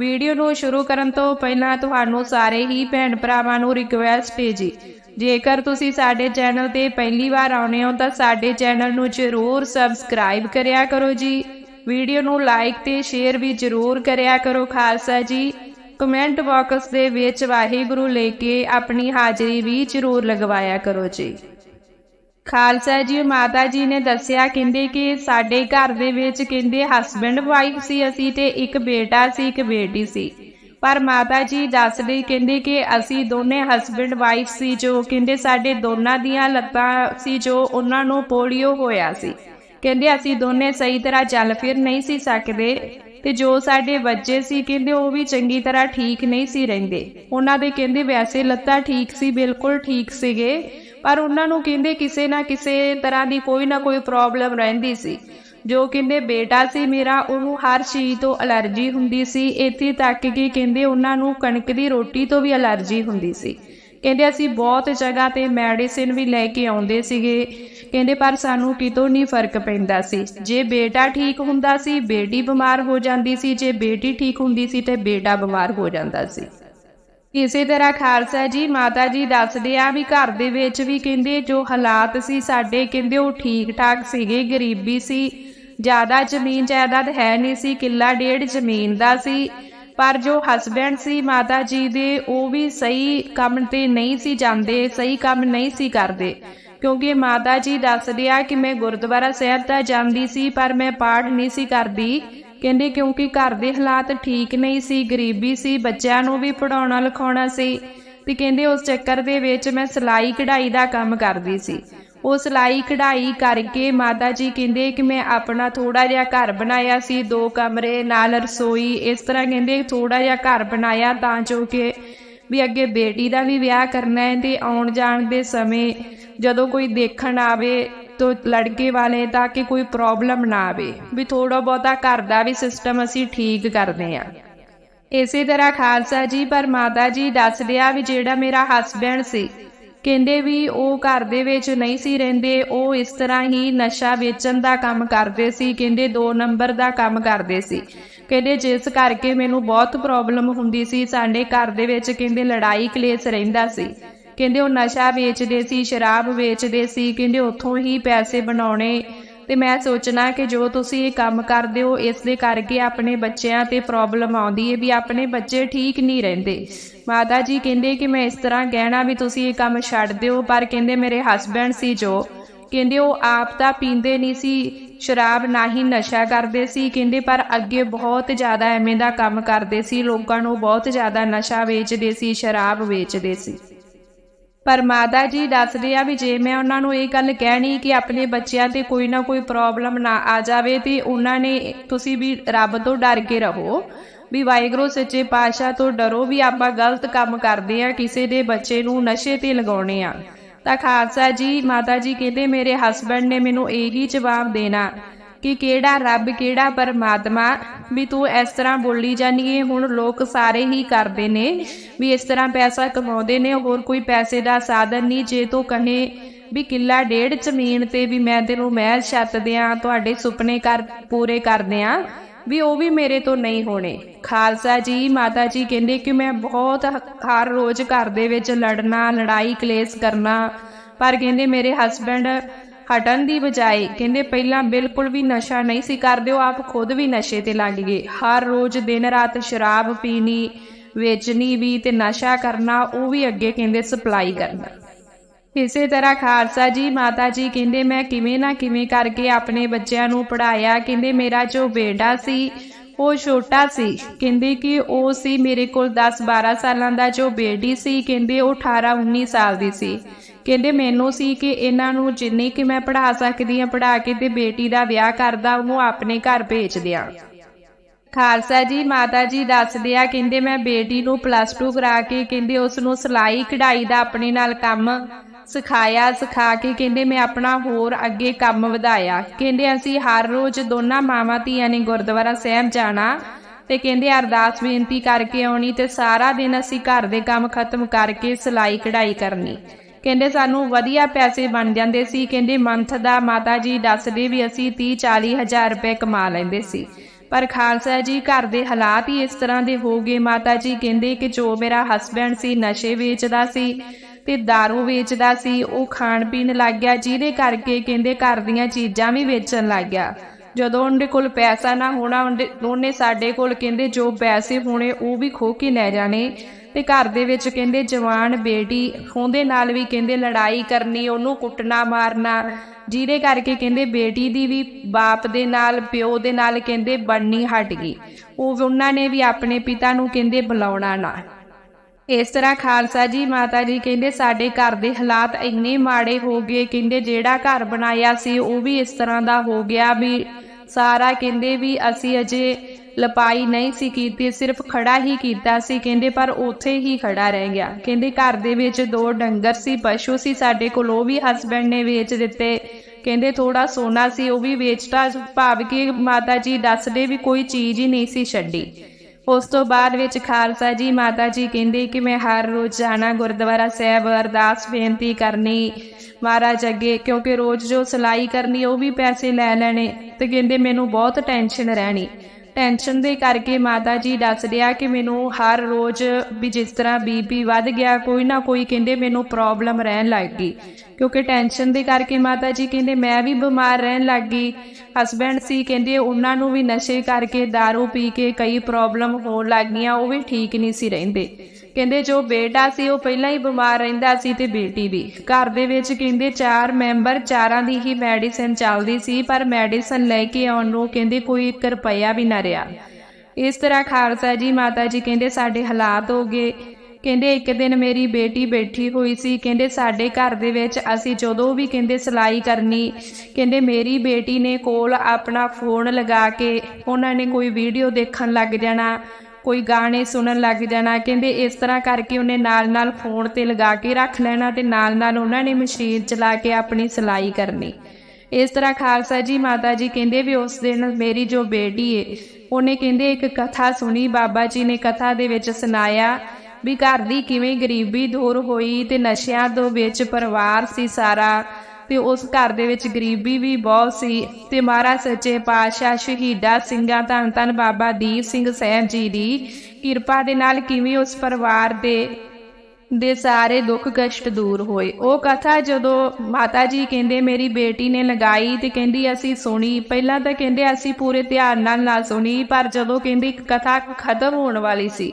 ਵੀਡੀਓ ਨੂੰ ਸ਼ੁਰੂ ਕਰਨ ਤੋਂ ਪਹਿਲਾਂ ਤੁਹਾਨੂੰ ਸਾਰੇ ਹੀ ਭੈਣ ਭਰਾਵਾਂ ਨੂੰ ਰਿਕਵੈਸਟ ਹੈ ਜੀ। ਜੇਕਰ ਤੁਸੀਂ ਸਾਡੇ ਚੈਨਲ ਤੇ ਪਹਿਲੀ ਵਾਰ ਆਉਨੇ ਹੋ, ਤਾਂ ਸਾਡੇ ਚੈਨਲ ਨੂੰ ਜ਼ਰੂਰ ਸਬਸਕ੍ਰਾਈਬ ਕਰਿਆ ਕਰੋ ਜੀ। ਵੀਡੀਓ ਨੂੰ ਲਾਈਕ ਤੇ ਸ਼ੇਅਰ ਵੀ ਜ਼ਰੂਰ ਕਰਿਆ ਕਰੋ, ਖਾਲਸਾ ਜੀ। ਕਮੈਂਟ ਬਾਕਸ ਦੇ ਵਿੱਚ ਵਾਹਿਗੁਰੂ ਲੈ ਕੇ ਆਪਣੀ ਹਾਜ਼ਰੀ ਵੀ ਜ਼ਰੂਰ ਲਗਵਾਇਆ ਕਰੋ ਜੀ। ਖਾਲਸਾ ਜੀ, ਮਾਤਾ ਜੀ ਨੇ ਦੱਸਿਆ, ਕਹਿੰਦੇ ਕਿ ਸਾਡੇ ਘਰ ਦੇ ਵਿੱਚ ਕਹਿੰਦੇ ਹਸਬੰਡ ਵਾਈਫ ਸੀ, ਅਸੀਂ ਤੇ ਇੱਕ ਬੇਟਾ ਸੀ, ਇੱਕ ਬੇਟੀ ਸੀ। ਪਰ ਮਾਤਾ ਜੀ ਦੱਸਦੇ ਕਹਿੰਦੇ ਕਿ ਅਸੀਂ ਦੋਨੇ ਹਸਬੰਡ ਵਾਈਫ ਸੀ, ਜੋ ਕਹਿੰਦੇ ਸਾਡੇ ਦੋਨਾਂ ਦੀਆਂ ਲੱਤਾਂ ਸੀ, ਜੋ ਉਹਨਾਂ ਨੂੰ ਪੋਲੀਓ ਹੋਇਆ ਸੀ। ਕਹਿੰਦੇ ਅਸੀਂ ਦੋਨੇ ਸਹੀ ਤਰ੍ਹਾਂ ਚੱਲ ਫਿਰ ਨਹੀਂ ਸੀ ਸਕਦੇ। ਤੇ ਜੋ ਸਾਡੇ ਬੱਚੇ ਸੀ ਕਹਿੰਦੇ ਉਹ ਵੀ ਚੰਗੀ ਤਰ੍ਹਾਂ ਠੀਕ ਨਹੀਂ ਸੀ ਰਹਿੰਦੇ। ਉਹਨਾਂ ਦੇ ਕਹਿੰਦੇ ਵੈਸੇ ਲੱਤਾਂ ਠੀਕ ਸੀ, ਬਿਲਕੁਲ ਠੀਕ ਸੀਗੇ, ਪਰ ਉਹਨਾਂ ਨੂੰ ਕਹਿੰਦੇ ਕਿਸੇ ਨਾ ਕਿਸੇ ਤਰ੍ਹਾਂ ਦੀ ਕੋਈ ਨਾ ਕੋਈ ਪ੍ਰੋਬਲਮ ਰਹਿੰਦੀ ਸੀ। ਜੋ ਕਹਿੰਦੇ ਬੇਟਾ ਸੀ ਮੇਰਾ, ਉਹਨੂੰ ਹਰ ਚੀਜ਼ ਤੋਂ ਅਲਰਜੀ ਹੁੰਦੀ ਸੀ। ਇੱਥੇ ਤੱਕ ਕਿ ਕਹਿੰਦੇ ਉਹਨਾਂ ਨੂੰ ਕਣਕ ਦੀ ਰੋਟੀ ਤੋਂ ਵੀ ਅਲਰਜੀ ਹੁੰਦੀ ਸੀ। ਕਹਿੰਦੇ ਅਸੀਂ ਬਹੁਤ ਜਗ੍ਹਾ ਤੇ ਮੈਡੀਸਿਨ ਵੀ ਲੈ ਕੇ ਆਉਂਦੇ ਸੀਗੇ। ਕਹਿੰਦੇ ਪਰ ਸਾਨੂੰ ਕਿਤੋਂ ਨਹੀਂ ਫ਼ਰਕ ਪੈਂਦਾ ਸੀ। ਜੇ ਬੇਟਾ ਠੀਕ ਹੁੰਦਾ ਸੀ, ਬੇਟੀ ਬਿਮਾਰ ਹੋ ਜਾਂਦੀ ਸੀ, ਜੇ ਬੇਟੀ ਠੀਕ ਹੁੰਦੀ ਸੀ ਤੇ ਬੇਟਾ ਬਿਮਾਰ ਹੋ ਜਾਂਦਾ ਸੀ। ਇਸੇ ਤਰ੍ਹਾਂ ਖਾਲਸਾ ਜੀ, ਮਾਤਾ ਜੀ ਦੱਸਦੇ ਆ ਵੀ ਘਰ ਦੇ ਵਿੱਚ ਵੀ ਕਹਿੰਦੇ ਜੋ ਹਾਲਾਤ ਸੀ ਸਾਡੇ, ਕਹਿੰਦੇ ਉਹ ਠੀਕ ਠਾਕ ਸੀਗੇ, ਗਰੀਬੀ ਸੀ। ਜ਼ਿਆਦਾ ਜ਼ਮੀਨ ਜਾਇਦਾਦ ਹੈ ਨਹੀਂ ਸੀ, ਕਿੱਲਾ ਡੇਢ ਜ਼ਮੀਨ ਦਾ ਸੀ। ਪਰ ਜੋ ਹਸਬੈਂਡ ਸੀ, ਮਾਤਾ ਜੀ ਦੇ, ਉਹ ਵੀ ਸਹੀ ਕੰਮ ਤੇ ਨਹੀਂ ਸੀ ਜਾਂਦੇ, ਸਹੀ ਕੰਮ ਨਹੀਂ ਸੀ ਕਰਦੇ। ਕਿਉਂਕਿ ਮਾਤਾ ਜੀ ਦੱਸਦੇ ਆ ਕਿ ਮੈਂ ਗੁਰਦੁਆਰਾ ਸਾਹਿਬ ਤਾਂ ਜਾਂਦੀ ਸੀ, ਪਰ ਮੈਂ ਪਾਠ ਨਹੀਂ ਸੀ ਕਰਦੀ। ਕਹਿੰਦੇ ਕਿਉਂਕਿ ਘਰ ਦੇ ਹਾਲਾਤ ਠੀਕ ਨਹੀਂ ਸੀ, ਗਰੀਬੀ ਸੀ, ਬੱਚਿਆਂ ਨੂੰ ਵੀ ਪੜਾਉਣਾ ਲਿਖਾਉਣਾ ਸੀ। ਤੇ ਕਹਿੰਦੇ ਉਸ ਚੱਕਰ ਦੇ ਵਿੱਚ ਮੈਂ ਸਿਲਾਈ ਕਢਾਈ ਦਾ ਕੰਮ ਕਰਦੀ ਸੀ। ਉਹ ਸਿਲਾਈ ਕਢਾਈ ਕਰਕੇ ਮਾਤਾ ਜੀ ਕਹਿੰਦੇ ਕਿ ਮੈਂ ਆਪਣਾ ਥੋੜਾ ਜਿਹਾ ਘਰ ਬਣਾਇਆ ਸੀ, ਦੋ ਕਮਰੇ, ਨਾਲ ਰਸੋਈ। ਇਸ ਤਰ੍ਹਾਂ ਕਹਿੰਦੇ ਥੋੜਾ ਜਿਹਾ ਘਰ ਬਣਾਇਆ ਤਾਂ ਜੋ ਕਿ ਵੀ ਅੱਗੇ ਬੇਟੀ ਦਾ ਵੀ ਵਿਆਹ ਕਰਨਾ ਹੈ ਤੇ ਆਉਣ ਜਾਣ ਦੇ ਸਮੇਂ ਜਦੋਂ ਕੋਈ ਦੇਖਣ ਆਵੇ ਤੋ ਲੜਕੇ ਵਾਲੇ ਤਾਂ ਕਿ ਕੋਈ ਪ੍ਰੋਬਲਮ ਨਾ ਆਵੇ। ਵੀ ਥੋੜਾ ਬਹੁਤਾ ਘਰ ਦਾ ਵੀ ਸਿਸਟਮ ਅਸੀਂ ਠੀਕ ਕਰਦੇ ਆਂ ਇਸੇ ਤਰ੍ਹਾਂ ਖਾਲਸਾ ਜੀ, ਪਰ ਮਾਤਾ ਜੀ ਦੱਸਦੇ ਆ ਵੀ ਜਿਹੜਾ ਮੇਰਾ ਹਸਬੈਂਡ ਸੀ ਕਹਿੰਦੇ ਵੀ ਉਹ ਘਰ ਦੇ ਵਿੱਚ ਨਹੀਂ ਸੀ ਰਹਿੰਦੇ, ਉਹ ਇਸ ਤਰ੍ਹਾਂ ਹੀ ਨਸ਼ਾ ਵੇਚਣ ਦਾ ਕੰਮ ਕਰਦੇ ਸੀ, ਕਹਿੰਦੇ 2 ਨੰਬਰ ਦਾ ਕੰਮ ਕਰਦੇ ਸੀ। ਕਹਿੰਦੇ ਜਿਸ ਕਰਕੇ ਮੈਨੂੰ ਬਹੁਤ ਪ੍ਰੋਬਲਮ ਹੁੰਦੀ ਸੀ, ਸਾਡੇ ਘਰ ਦੇ ਵਿੱਚ ਕਹਿੰਦੇ ਲੜਾਈ ਕਲੇਸ਼ ਰਹਿੰਦਾ ਸੀ। ਕਹਿੰਦੇ ਉਹ ਨਸ਼ਾ ਵੇਚਦੇ ਸੀ, ਸ਼ਰਾਬ ਵੇਚਦੇ ਸੀ, ਕਹਿੰਦੇ ਉੱਥੋਂ ਹੀ ਪੈਸੇ ਬਣਾਉਣੇ ਤੇ ਮੈਂ ਸੋਚਣਾ ਕਿ ਜੋ ਤੁਸੀਂ ਇਹ ਕੰਮ ਕਰਦੇ ਹੋ, ਇਸ ਦੇ ਕਰਕੇ ਆਪਣੇ ਬੱਚਿਆਂ ਤੇ ਪ੍ਰੋਬਲਮ ਆਉਂਦੀ ਹੈ ਵੀ ਆਪਣੇ ਬੱਚੇ ਠੀਕ ਨਹੀਂ ਰਹਿੰਦੇ। ਮਾਤਾ ਜੀ ਕਹਿੰਦੇ ਕਿ ਮੈਂ ਇਸ ਤਰ੍ਹਾਂ ਕਹਿਣਾ ਵੀ ਤੁਸੀਂ ਇਹ ਕੰਮ ਛੱਡ ਦਿਓ, ਪਰ ਕਹਿੰਦੇ ਮੇਰੇ ਹਸਬੰਡ ਸੀ ਜੋ। ਕਹਿੰਦੇ ਉਹ ਆਪ ਤਾਂ ਪੀਂਦੇ ਨਹੀਂ ਸੀ, ਸ਼ਰਾਬ ਨਾ ਹੀ ਨਸ਼ਾ ਕਰਦੇ ਸੀ। ਕਹਿੰਦੇ ਪਰ ਅੱਗੇ ਬਹੁਤ ਜ਼ਿਆਦਾ ਐਵੇਂ ਦਾ ਕੰਮ ਕਰਦੇ ਸੀ, ਲੋਕਾਂ ਨੂੰ ਬਹੁਤ ਜ਼ਿਆਦਾ ਨਸ਼ਾ ਵੇਚਦੇ ਸੀ, ਸ਼ਰਾਬ ਵੇਚਦੇ ਸੀ। ਪਰ ਮਾਤਾ ਜੀ ਦੱਸਦੇ ਆ ਵੀ ਜੇ ਮੈਂ ਉਹਨਾਂ ਨੂੰ ਇਹ ਗੱਲ ਕਹਿਣੀ ਕਿ ਆਪਣੇ ਬੱਚਿਆਂ ਤੇ ਕੋਈ ਨਾ ਕੋਈ ਪ੍ਰੋਬਲਮ ਨਾ ਆ ਜਾਵੇ ਤੇ ਉਹਨਾਂ ਨੇ ਤੁਸੀਂ ਵੀ ਰੱਬ ਤੋਂ ਡਰ ਕੇ ਰਹੋ, ਵੀ ਵਾਹਿਗੁਰੂ ਸੱਚੇ ਪਾਤਸ਼ਾਹ ਤੋਂ ਡਰੋ ਵੀ ਆਪਾਂ ਗਲਤ ਕੰਮ ਕਰਦੇ ਆ, ਕਿਸੇ ਦੇ ਬੱਚੇ ਨੂੰ ਨਸ਼ੇ ਤੇ ਲਗਾਉਣੇ ਆ। ਤਾਂ ਖਾਲਸਾ ਜੀ, ਮਾਤਾ ਜੀ ਕਹਿੰਦੇ ਮੇਰੇ ਹਸਬੰਡ ਨੇ ਮੈਨੂੰ ਇਹੀ ਜਵਾਬ ਦੇਣਾ ਕਿ ਕਿਹੜਾ ਰੱਬ, ਕਿਹੜਾ ਪਰਮਾਤਮਾ, ਵੀ ਤੂੰ ਇਸ ਤਰ੍ਹਾਂ ਬੋਲੀ ਜਾਨੀ ਏ, ਹੁਣ ਲੋਕ ਸਾਰੇ ਹੀ ਕਰਦੇ ਨੇ, ਵੀ ਇਸ ਤਰ੍ਹਾਂ ਪੈਸਾ ਕਮਾਉਂਦੇ ਨੇ, ਹੋਰ ਕੋਈ ਪੈਸੇ ਦਾ ਸਾਧਨ ਨਹੀਂ, ਜੇ ਤੂੰ ਕਹੇ ਵੀ ਕਿੱਲਾ ਡੇਢ ਜ਼ਮੀਨ ਤੇ ਵੀ ਮੈਂ ਤੈਨੂੰ ਮਹਿਲ ਛੱਤ ਦਿਆਂ, ਤੁਹਾਡੇ ਸੁਪਨੇ ਕਰ, ਪੂਰੇ ਕਰਦੇ ਆ, ਵੀ ਉਹ ਵੀ ਮੇਰੇ ਤੋਂ ਨਹੀਂ ਹੋਣੇ। ਖਾਲਸਾ ਜੀ, ਮਾਤਾ ਜੀ ਕਹਿੰਦੇ ਕਿ ਮੈਂ ਬਹੁਤ ਹਰ ਰੋਜ਼ ਘਰ ਦੇ ਵਿੱਚ ਲੜਨਾ, ਲੜਾਈ ਕਲੇਸ਼ ਕਰਨਾ, ਪਰ ਕਹਿੰਦੇ ਮੇਰੇ ਹਸਬੰਡ ਹਟਣ ਦੀ ਬਜਾਏ ਕਹਿੰਦੇ ਪਹਿਲਾਂ ਬਿਲਕੁਲ ਵੀ ਨਸ਼ਾ ਨਹੀਂ ਸੀ ਕਰਦੇ, ਉਹ ਆਪ ਖੁਦ ਵੀ ਨਸ਼ੇ ਤੇ ਲੱਗ ਗਏ। ਹਰ ਰੋਜ਼ ਦਿਨ ਰਾਤ ਸ਼ਰਾਬ ਪੀਣੀ, ਵੇਚਣੀ ਵੀ ਤੇ ਨਸ਼ਾ ਕਰਨਾ, ਉਹ ਵੀ ਅੱਗੇ ਕਹਿੰਦੇ ਸਪਲਾਈ ਕਰਨਾ। ਇਸੇ ਤਰ੍ਹਾਂ ਖਾਲਸਾ ਜੀ, ਮਾਤਾ ਜੀ ਕਹਿੰਦੇ, ਮੈਂ ਕਿਵੇਂ ਨਾ ਕਿਵੇਂ ਕਰਕੇ ਆਪਣੇ ਬੱਚਿਆਂ ਨੂੰ ਪੜਾਇਆ ਕਹਿੰਦੇ, ਮੇਰਾ ਜੋ ਬੇਟਾ ਸੀ, ਉਹ ਛੋਟਾ ਸੀ। ਕਹਿੰਦੇ ਕਿ ਉਹ ਸੀ ਮੇਰੇ ਕੋਲ 10 12 ਸਾਲਾਂ ਦਾ, ਜੋ ਬੇਟੀ ਸੀ, ਕਹਿੰਦੇ ਉਹ 18 19 ਸਾਲ ਦੀ ਸੀ। ਕਹਿੰਦੇ ਮੈਨੂੰ ਸੀ ਕਿ ਇਹਨਾਂ ਨੂੰ ਜਿੰਨੀ ਕਿ ਮੈਂ ਪੜ੍ਹਾ ਸਕਦੀ ਆ ਪੜ੍ਹਾ ਕੇ ਤੇ ਬੇਟੀ ਦਾ ਵਿਆਹ ਕਰਦਾ, ਉਹਨੂੰ ਆਪਣੇ ਘਰ ਭੇਜ ਦਿਆਂ। ਖਾਲਸਾ ਜੀ, ਮਾਤਾ ਜੀ ਦੱਸਦੇ ਆ, ਕਹਿੰਦੇ ਮੈਂ ਬੇਟੀ ਨੂੰ ਪਲੱਸ 2 ਕਰਾ ਕੇ, ਕਹਿੰਦੇ ਉਸ ਨੂੰ ਸਿਲਾਈ, ਕਢਾਈ ਦਾ ਆਪਣੇ ਨਾਲ ਕੰਮ ਸਿਖਾਇਆ, ਸਿਖਾ ਕੇ ਕਹਿੰਦੇ ਮੈਂ ਆਪਣਾ ਹੋਰ ਅੱਗੇ ਕੰਮ ਵਧਾਇਆ। ਕਹਿੰਦੇ ਅਸੀਂ ਹਰ ਰੋਜ਼ ਦੋਨਾਂ ਮਾਵਾਂ ਧੀਆਂ ਨੇ ਗੁਰਦੁਆਰਾ ਸਾਹਿਬ ਜਾਣਾ ਤੇ ਕਹਿੰਦੇ ਅਰਦਾਸ ਬੇਨਤੀ ਕਰਕੇ ਆਉਣੀ ਤੇ ਸਾਰਾ ਦਿਨ ਅਸੀਂ ਘਰ ਦੇ ਕੰਮ ਖਤਮ ਕਰਕੇ ਸਿਲਾਈ, ਕਢਾਈ ਕਰਨੀ। ਕਹਿੰਦੇ ਸਾਨੂੰ ਵਧੀਆ ਪੈਸੇ ਬਣ ਜਾਂਦੇ ਸੀ। ਕਹਿੰਦੇ ਮੰਥ ਦਾ ਮਾਤਾ ਜੀ ਦੱਸਦੇ ਵੀ ਅਸੀਂ 30 40 ਹਜ਼ਾਰ ਰੁਪਏ ਕਮਾ ਲੈਂਦੇ ਸੀ। ਪਰ ਖਾਲਸਾ ਜੀ ਘਰ ਦੇ ਹਾਲਾਤ ਹੀ ਇਸ ਤਰ੍ਹਾਂ ਦੇ ਹੋ ਗਏ। ਮਾਤਾ ਜੀ ਕਹਿੰਦੇ ਕਿ ਜੋ ਮੇਰਾ ਹਸਬੈਂਡ ਸੀ, ਨਸ਼ੇ ਵੇਚਦਾ ਸੀ ਤੇ दारू ਵੇਚਦਾ ਸੀ, ਉਹ ਖਾਣ ਪੀਣ ਲੱਗ ਗਿਆ। ਜਿਹਦੇ ਕਰਕੇ ਕਹਿੰਦੇ ਘਰ ਦੀਆਂ ਚੀਜ਼ਾਂ ਵੀ ਵੇਚਣ ਲੱਗ ਗਿਆ। ਜਦੋਂ ਉਹਦੇ ਕੋਲ ਪੈਸਾ ਨਾ ਹੋਣਾ, ਉਹਦੇ- ਉਹਨੇ ਸਾਡੇ ਕੋਲ ਕਹਿੰਦੇ ਜੋ ਪੈਸੇ ਹੋਣੇ, ਉਹ ਵੀ ਖੋ ਕੇ ਲੈ ਜਾਣੇ। ਤੇ ਘਰ ਦੇ ਵਿੱਚ ਕਹਿੰਦੇ ਜਵਾਨ ਬੇਟੀ, ਉਹਦੇ ਨਾਲ ਵੀ ਕਹਿੰਦੇ ਲੜਾਈ ਕਰਨੀ, ਉਹਨੂੰ ਕੁੱਟਣਾ, ਮਾਰਨਾ। ਜਿਹਦੇ ਕਰਕੇ ਕਹਿੰਦੇ ਬੇਟੀ ਦੀ ਵੀ ਬਾਪ ਦੇ ਨਾਲ, ਪਿਓ ਦੇ ਨਾਲ ਕਹਿੰਦੇ ਬਣਨੀ ਹਟ ਗਈ। ਉਹ, ਉਹਨਾਂ ਨੇ ਵੀ ਆਪਣੇ ਪਿਤਾ ਨੂੰ ਕਹਿੰਦੇ ਬੁਲਾਉਣਾ ਨਾ। ਇਸ ਤਰ੍ਹਾਂ ਖਾਲਸਾ ਜੀ, ਮਾਤਾ ਜੀ ਕਹਿੰਦੇ ਸਾਡੇ ਘਰ ਦੇ ਹਾਲਾਤ ਇੰਨੇ ਮਾੜੇ ਹੋ ਗਏ, ਕਹਿੰਦੇ ਜਿਹੜਾ ਘਰ ਬਣਾਇਆ ਸੀ, ਉਹ ਵੀ ਇਸ ਤਰ੍ਹਾਂ ਦਾ ਹੋ ਗਿਆ ਵੀ ਸਾਰਾ ਕਹਿੰਦੇ ਵੀ ਅਸੀਂ ਅਜੇ ਲਪਾਈ ਨਹੀਂ ਸੀ ਕੀਤੀ, ਸਿਰਫ ਖੜਾ ਹੀ ਕੀਤਾ ਸੀ ਕਹਿੰਦੇ, ਪਰ ਉੱਥੇ ਹੀ ਖੜਾ ਰਹਿ ਗਿਆ। ਕਹਿੰਦੇ, ਘਰ ਦੇ ਵਿੱਚ ਦੋ ਡੰਗਰ ਸੀ, ਪਸ਼ੂ ਸੀ ਸਾਡੇ ਕੋਲ, ਉਹ ਵੀ ਹਸਬੰਡ ਨੇ ਵੇਚ ਦਿੱਤੇ। ਕਹਿੰਦੇ ਥੋੜਾ ਸੋਨਾ ਸੀ, ਉਹ ਵੀ ਵੇਚਤਾ। ਭਾਵ ਕਿ ਮਾਤਾ ਜੀ ਦੱਸਦੇ ਵੀ ਕੋਈ ਚੀਜ਼ ਹੀ ਨਹੀਂ ਸੀ ਛੱਡੀ। ਉਸ ਤੋਂ ਬਾਅਦ ਵਿੱਚ ਖਾਲਸਾ ਜੀ ਮਾਤਾ ਜੀ ਕਹਿੰਦੇ ਕਿ ਮੈਂ ਹਰ ਰੋਜ਼ ਜਾਣਾ ਗੁਰਦੁਆਰਾ ਸਾਹਿਬ, ਅਰਦਾਸ ਬੇਨਤੀ ਕਰਨੀ ਮਹਾਰਾਜ ਅੱਗੇ, ਕਿਉਂਕਿ ਰੋਜ਼ ਜੋ ਸਲਾਈ ਕਰਨੀ ਉਹ ਵੀ ਪੈਸੇ ਲੈ ਲੈਣੇ ਤੇ ਕਹਿੰਦੇ ਮੈਨੂੰ ਬਹੁਤ ਟੈਨਸ਼ਨ ਰਹਿਣੀ। ਟੈਨਸ਼ਨ ਦੇ ਕਰਕੇ ਮਾਤਾ ਜੀ ਦੱਸ ਰਿਹਾ ਕਿ ਮੈਨੂੰ ਹਰ ਰੋਜ਼ ਵੀ ਜਿਸ ਤਰ੍ਹਾਂ ਬੀਪੀ ਵੱਧ ਗਿਆ, ਕੋਈ ਨਾ ਕੋਈ ਕਹਿੰਦੇ ਮੈਨੂੰ ਪ੍ਰੋਬਲਮ ਰਹਿਣ ਲੱਗ ਗਈ। ਕਿਉਂਕਿ ਟੈਨਸ਼ਨ ਦੇ ਕਰਕੇ ਮਾਤਾ ਜੀ ਕਹਿੰਦੇ ਮੈਂ ਵੀ ਬਿਮਾਰ ਰਹਿਣ ਲੱਗ ਗਈ। ਹਸਬੈਂਡ ਸੀ, ਕਹਿੰਦੇ ਉਹਨਾਂ ਨੂੰ ਵੀ ਨਸ਼ੇ ਕਰਕੇ दारू ਪੀ ਕੇ ਕਈ ਪ੍ਰੋਬਲਮ ਹੋਣ ਲੱਗ ਗਈਆਂ, ਉਹ ਵੀ ਠੀਕ ਨਹੀਂ ਸੀ ਰਹਿੰਦੇ। ਕਹਿੰਦੇ ਜੋ ਬੇਟਾ ਸੀ, ਉਹ ਪਹਿਲਾਂ ਹੀ ਬਿਮਾਰ ਰਹਿੰਦਾ ਸੀ ਤੇ ਬੇਟੀ ਵੀ। ਘਰ ਦੇ ਵਿੱਚ ਕਹਿੰਦੇ ਚਾਰ ਮੈਂਬਰ, ਚਾਰਾਂ ਦੀ ਹੀ ਮੈਡੀਸਿਨ ਚੱਲਦੀ ਸੀ, ਪਰ ਮੈਡੀਸਿਨ ਲੈ ਕੇ ਆਉਣ ਨੂੰ ਕਹਿੰਦੇ ਕੋਈ 1 ਰੁਪਇਆ ਵੀ ਨਾ ਰਿਹਾ। ਇਸ ਤਰ੍ਹਾਂ ਖਾਲਸਾ ਜੀ, ਮਾਤਾ ਜੀ ਕਹਿੰਦੇ ਸਾਡੇ ਹਾਲਾਤ ਹੋ ਗਏ। ਕਹਿੰਦੇ ਇੱਕ ਦਿਨ ਮੇਰੀ ਬੇਟੀ ਬੈਠੀ ਹੋਈ ਸੀ, ਕਹਿੰਦੇ ਸਾਡੇ ਘਰ ਦੇ ਵਿੱਚ ਅਸੀਂ ਜਦੋਂ ਵੀ ਕਹਿੰਦੇ ਸਲਾਈ ਕਰਨੀ, ਕਹਿੰਦੇ ਮੇਰੀ ਬੇਟੀ ਨੇ ਕੋਲ ਆਪਣਾ ਫੋਨ ਲਗਾ ਕੇ ਉਹਨਾਂ ਨੇ ਕੋਈ ਵੀਡੀਓ ਦੇਖਣ ਲੱਗ ਜਾਣਾ। ਕੋਈ ਗਾਣੇ ਸੁਣਨ ਲੱਗ ਜਾਣਾ, ਕਹਿੰਦੇ ਇਸ ਤਰ੍ਹਾਂ ਕਰਕੇ ਉਹਨੇ ਨਾਲ-ਨਾਲ ਫੋਨ ਤੇ ਲਗਾ ਕੇ ਰੱਖ ਲੈਣਾ ਤੇ ਨਾਲ-ਨਾਲ ਉਹਨਾਂ ਨੇ ਮਸ਼ੀਨ ਚਲਾ ਕੇ ਆਪਣੀ ਸਿਲਾਈ ਕਰਨੀ। ਇਸ ਤਰ੍ਹਾਂ ਖਾਲਸਾ ਜੀ, ਮਾਤਾ ਜੀ ਕਹਿੰਦੇ ਵੀ ਉਸ ਦਿਨ ਮੇਰੀ ਜੋ ਬੇਟੀ ਏ, ਉਹਨੇ ਕਹਿੰਦੇ ਇੱਕ ਕਥਾ ਸੁਣੀ, ਬਾਬਾ ਜੀ ਨੇ ਕਥਾ ਦੇ ਵਿੱਚ ਸੁਣਾਇਆ ਵੀ ਘਰ ਦੀ ਕਿਵੇਂ ਗਰੀਬੀ ਦੂਰ ਹੋਈ ਤੇ ਨਸ਼ਿਆਂ ਤੋਂ ਵਿੱਚ ਪਰਿਵਾਰ ਸੀ ਸਾਰਾ। ਤੇ ਉਸ ਘਰ ਦੇ ਵਿੱਚ ਗਰੀਬੀ ਵੀ ਬਹੁਤ ਸੀ ਤੇ ਮਹਾਰਾਜ ਸੱਚੇ ਪਾਤਸ਼ਾਹ ਸ਼ਹੀਦਾ ਸਿੰਘਾਂ ਧੰਨ ਧੰਨ ਬਾਬਾ ਦੀਪ ਸਿੰਘ ਸਾਹਿਬ ਜੀ ਦੀ ਕਿਰਪਾ ਦੇ ਨਾਲ ਕਿਵੇਂ ਉਸ ਪਰਿਵਾਰ ਦੇ ਦੇ ਸਾਰੇ ਦੁੱਖ ਕਸ਼ਟ ਦੂਰ ਹੋਏ। ਉਹ ਕਥਾ ਜਦੋਂ ਮਾਤਾ ਜੀ ਕਹਿੰਦੇ, ਮੇਰੀ ਬੇਟੀ ਨੇ ਲਗਾਈ ਤੇ ਕਹਿੰਦੀ ਅਸੀਂ ਸੁਣੀ। ਪਹਿਲਾਂ ਤਾਂ ਕਹਿੰਦੇ ਅਸੀਂ ਪੂਰੇ ਧਿਆਨ ਨਾਲ ਨਾ ਸੁਣੀ, ਪਰ ਜਦੋਂ ਕਹਿੰਦੀ ਕਥਾ ਖਤਮ ਹੋਣ ਵਾਲੀ ਸੀ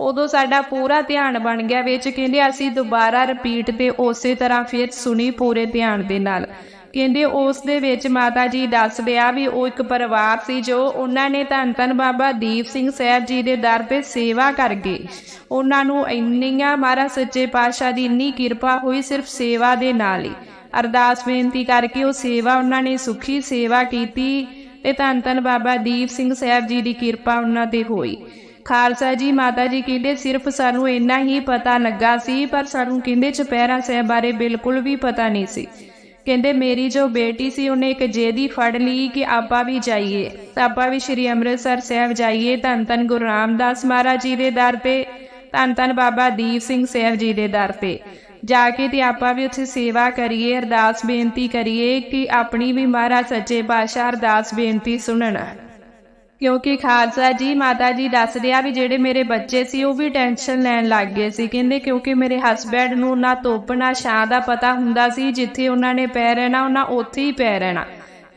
ਉਦੋਂ ਸਾਡਾ ਪੂਰਾ ਧਿਆਨ ਬਣ ਗਿਆ ਵਿੱਚ ਕਹਿੰਦੇ ਅਸੀਂ ਦੁਬਾਰਾ ਰਿਪੀਟ ਤੇ ਉਸੇ ਤਰ੍ਹਾਂ ਫਿਰ ਸੁਣੀ ਪੂਰੇ ਧਿਆਨ ਦੇ ਨਾਲ। ਕਹਿੰਦੇ ਉਸ ਦੇ ਵਿੱਚ ਮਾਤਾ ਜੀ ਦੱਸਦੇ ਆ ਵੀ ਉਹ ਇੱਕ ਪਰਿਵਾਰ ਸੀ ਜੋ ਉਹਨਾਂ ਨੇ ਧੰਨ ਧੰਨ ਬਾਬਾ ਦੀਪ ਸਿੰਘ ਸਾਹਿਬ ਜੀ ਦੇ ਦਰ ਤੇ ਸੇਵਾ ਕਰ ਗਏ। ਉਹਨਾਂ ਨੂੰ ਇੰਨੀਆਂ ਮਹਾਰਾਜ ਸੱਚੇ ਪਾਤਸ਼ਾਹ ਦੀ ਇੰਨੀ ਕਿਰਪਾ ਹੋਈ ਸਿਰਫ ਸੇਵਾ ਦੇ ਨਾਲ ਹੀ। ਅਰਦਾਸ ਬੇਨਤੀ ਕਰਕੇ ਉਹ ਸੇਵਾ ਉਹਨਾਂ ਨੇ ਸੁਖੀ ਸੇਵਾ ਕੀਤੀ ਤੇ ਧੰਨ ਧੰਨ ਬਾਬਾ ਦੀਪ ਸਿੰਘ ਸਾਹਿਬ ਜੀ ਦੀ ਕਿਰਪਾ ਉਹਨਾਂ ਤੇ ਹੋਈ। ਖਾਲਸਾ ਜੀ ਮਾਤਾ ਜੀ ਕਹਿੰਦੇ ਸਿਰਫ ਸਾਨੂੰ ਇੰਨਾ ਹੀ ਪਤਾ ਲੱਗਾ ਸੀ, ਪਰ ਸਾਨੂੰ ਕਹਿੰਦੇ ਚੁਪਹਿਰਾ ਸਾਹਿਬ ਬਾਰੇ ਬਿਲਕੁਲ ਵੀ ਪਤਾ ਨਹੀਂ ਸੀ। ਕਹਿੰਦੇ ਮੇਰੀ ਜੋ ਬੇਟੀ ਸੀ, ਉਹਨੇ ਇੱਕ ਜੇਦੀ ਫੜ ਲਈ ਕਿ ਆਪਾਂ ਵੀ ਜਾਈਏ। ਆਪਾਂ ਵੀ ਸ਼੍ਰੀ ਅੰਮ੍ਰਿਤਸਰ ਸਾਹਿਬ ਜਾਈਏ, ਧੰਨ ਧੰਨ ਗੁਰੂ ਰਾਮਦਾਸ ਮਹਾਰਾਜ ਜੀ ਦੇ ਦਰ ਤੇ, ਧੰਨ ਧੰਨ ਬਾਬਾ ਦੀਪ ਸਿੰਘ ਸਾਹਿਬ ਜੀ ਦੇ ਦਰ ਤੇ। ਜਾ ਕੇ ਤੇ ਆਪਾਂ ਵੀ ਉੱਥੇ ਸੇਵਾ ਕਰੀਏ, ਅਰਦਾਸ ਬੇਨਤੀ ਕਰੀਏ ਕਿ ਆਪਣੀ ਵੀ ਮਹਾਰਾਜ ਸੱਚੇ ਪਾਤਸ਼ਾਹ ਅਰਦਾਸ ਬੇਨਤੀ ਸੁਣਨ। ਕਿਉਂਕਿ ਖਾਲਸਾ ਜੀ, ਮਾਤਾ ਜੀ ਦੱਸਦੇ ਆ ਵੀ ਜਿਹੜੇ ਮੇਰੇ ਬੱਚੇ ਸੀ, ਉਹ ਵੀ ਟੈਨਸ਼ਨ ਲੈਣ ਲੱਗ ਗਏ ਸੀ। ਕਹਿੰਦੇ ਕਿਉਂਕਿ ਮੇਰੇ ਹਸਬੈਂਡ ਨੂੰ ਨਾ ਧੁੱਪ, ਨਾ ਛਾਂ ਦਾ ਪਤਾ ਹੁੰਦਾ ਸੀ, ਜਿੱਥੇ ਉਹਨਾਂ ਨੇ ਪੈ ਰਹਿਣਾ, ਉਹਨਾਂ ਉੱਥੇ ਹੀ ਪੈ ਰਹਿਣਾ।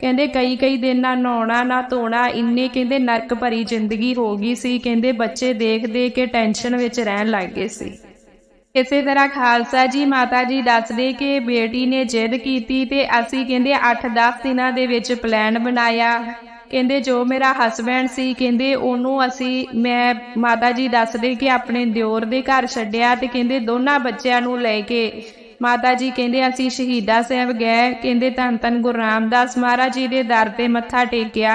ਕਹਿੰਦੇ ਕਈ ਕਈ ਦਿਨ ਨਾ ਨਹਾਉਣਾ, ਨਾ ਧੋਣਾ, ਇੰਨੇ ਕਹਿੰਦੇ ਨਰਕ ਭਰੀ ਜ਼ਿੰਦਗੀ ਹੋ ਗਈ ਸੀ। ਕਹਿੰਦੇ ਬੱਚੇ ਦੇਖ ਦੇਖ ਕੇ ਟੈਨਸ਼ਨ ਵਿੱਚ ਰਹਿਣ ਲੱਗ ਗਏ ਸੀ। ਇਸੇ ਤਰ੍ਹਾਂ ਖਾਲਸਾ ਜੀ, ਮਾਤਾ ਜੀ ਦੱਸਦੇ ਕਿ ਬੇਟੀ ਨੇ ਜਿੱਦ ਕੀਤੀ ਤੇ ਅਸੀਂ ਕਹਿੰਦੇ 8-10 ਦਿਨਾਂ ਦੇ ਵਿੱਚ ਪਲਾਨ ਬਣਾਇਆ। ਕਹਿੰਦੇ ਜੋ ਮੇਰਾ ਹਸਬੈਂਡ ਸੀ, ਕਹਿੰਦੇ ਉਹਨੂੰ ਅਸੀਂ, ਮੈਂ ਮਾਤਾ ਜੀ ਦੱਸਦੇ ਕਿ ਆਪਣੇ ਦਿਓਰ ਦੇ ਘਰ ਛੱਡਿਆ ਤੇ ਕਹਿੰਦੇ ਦੋਨਾਂ ਬੱਚਿਆਂ ਨੂੰ ਲੈ ਕੇ ਮਾਤਾ ਜੀ ਕਹਿੰਦੇ ਅਸੀਂ ਸ਼ਹੀਦਾ ਸਾਹਿਬ ਗਏ, ਕਹਿੰਦੇ ਧੰਨ ਧੰਨ ਗੁਰੂ ਰਾਮਦਾਸ ਮਹਾਰਾਜ ਜੀ ਦੇ ਦਰ ਤੇ ਮੱਥਾ ਟੇਕਿਆ।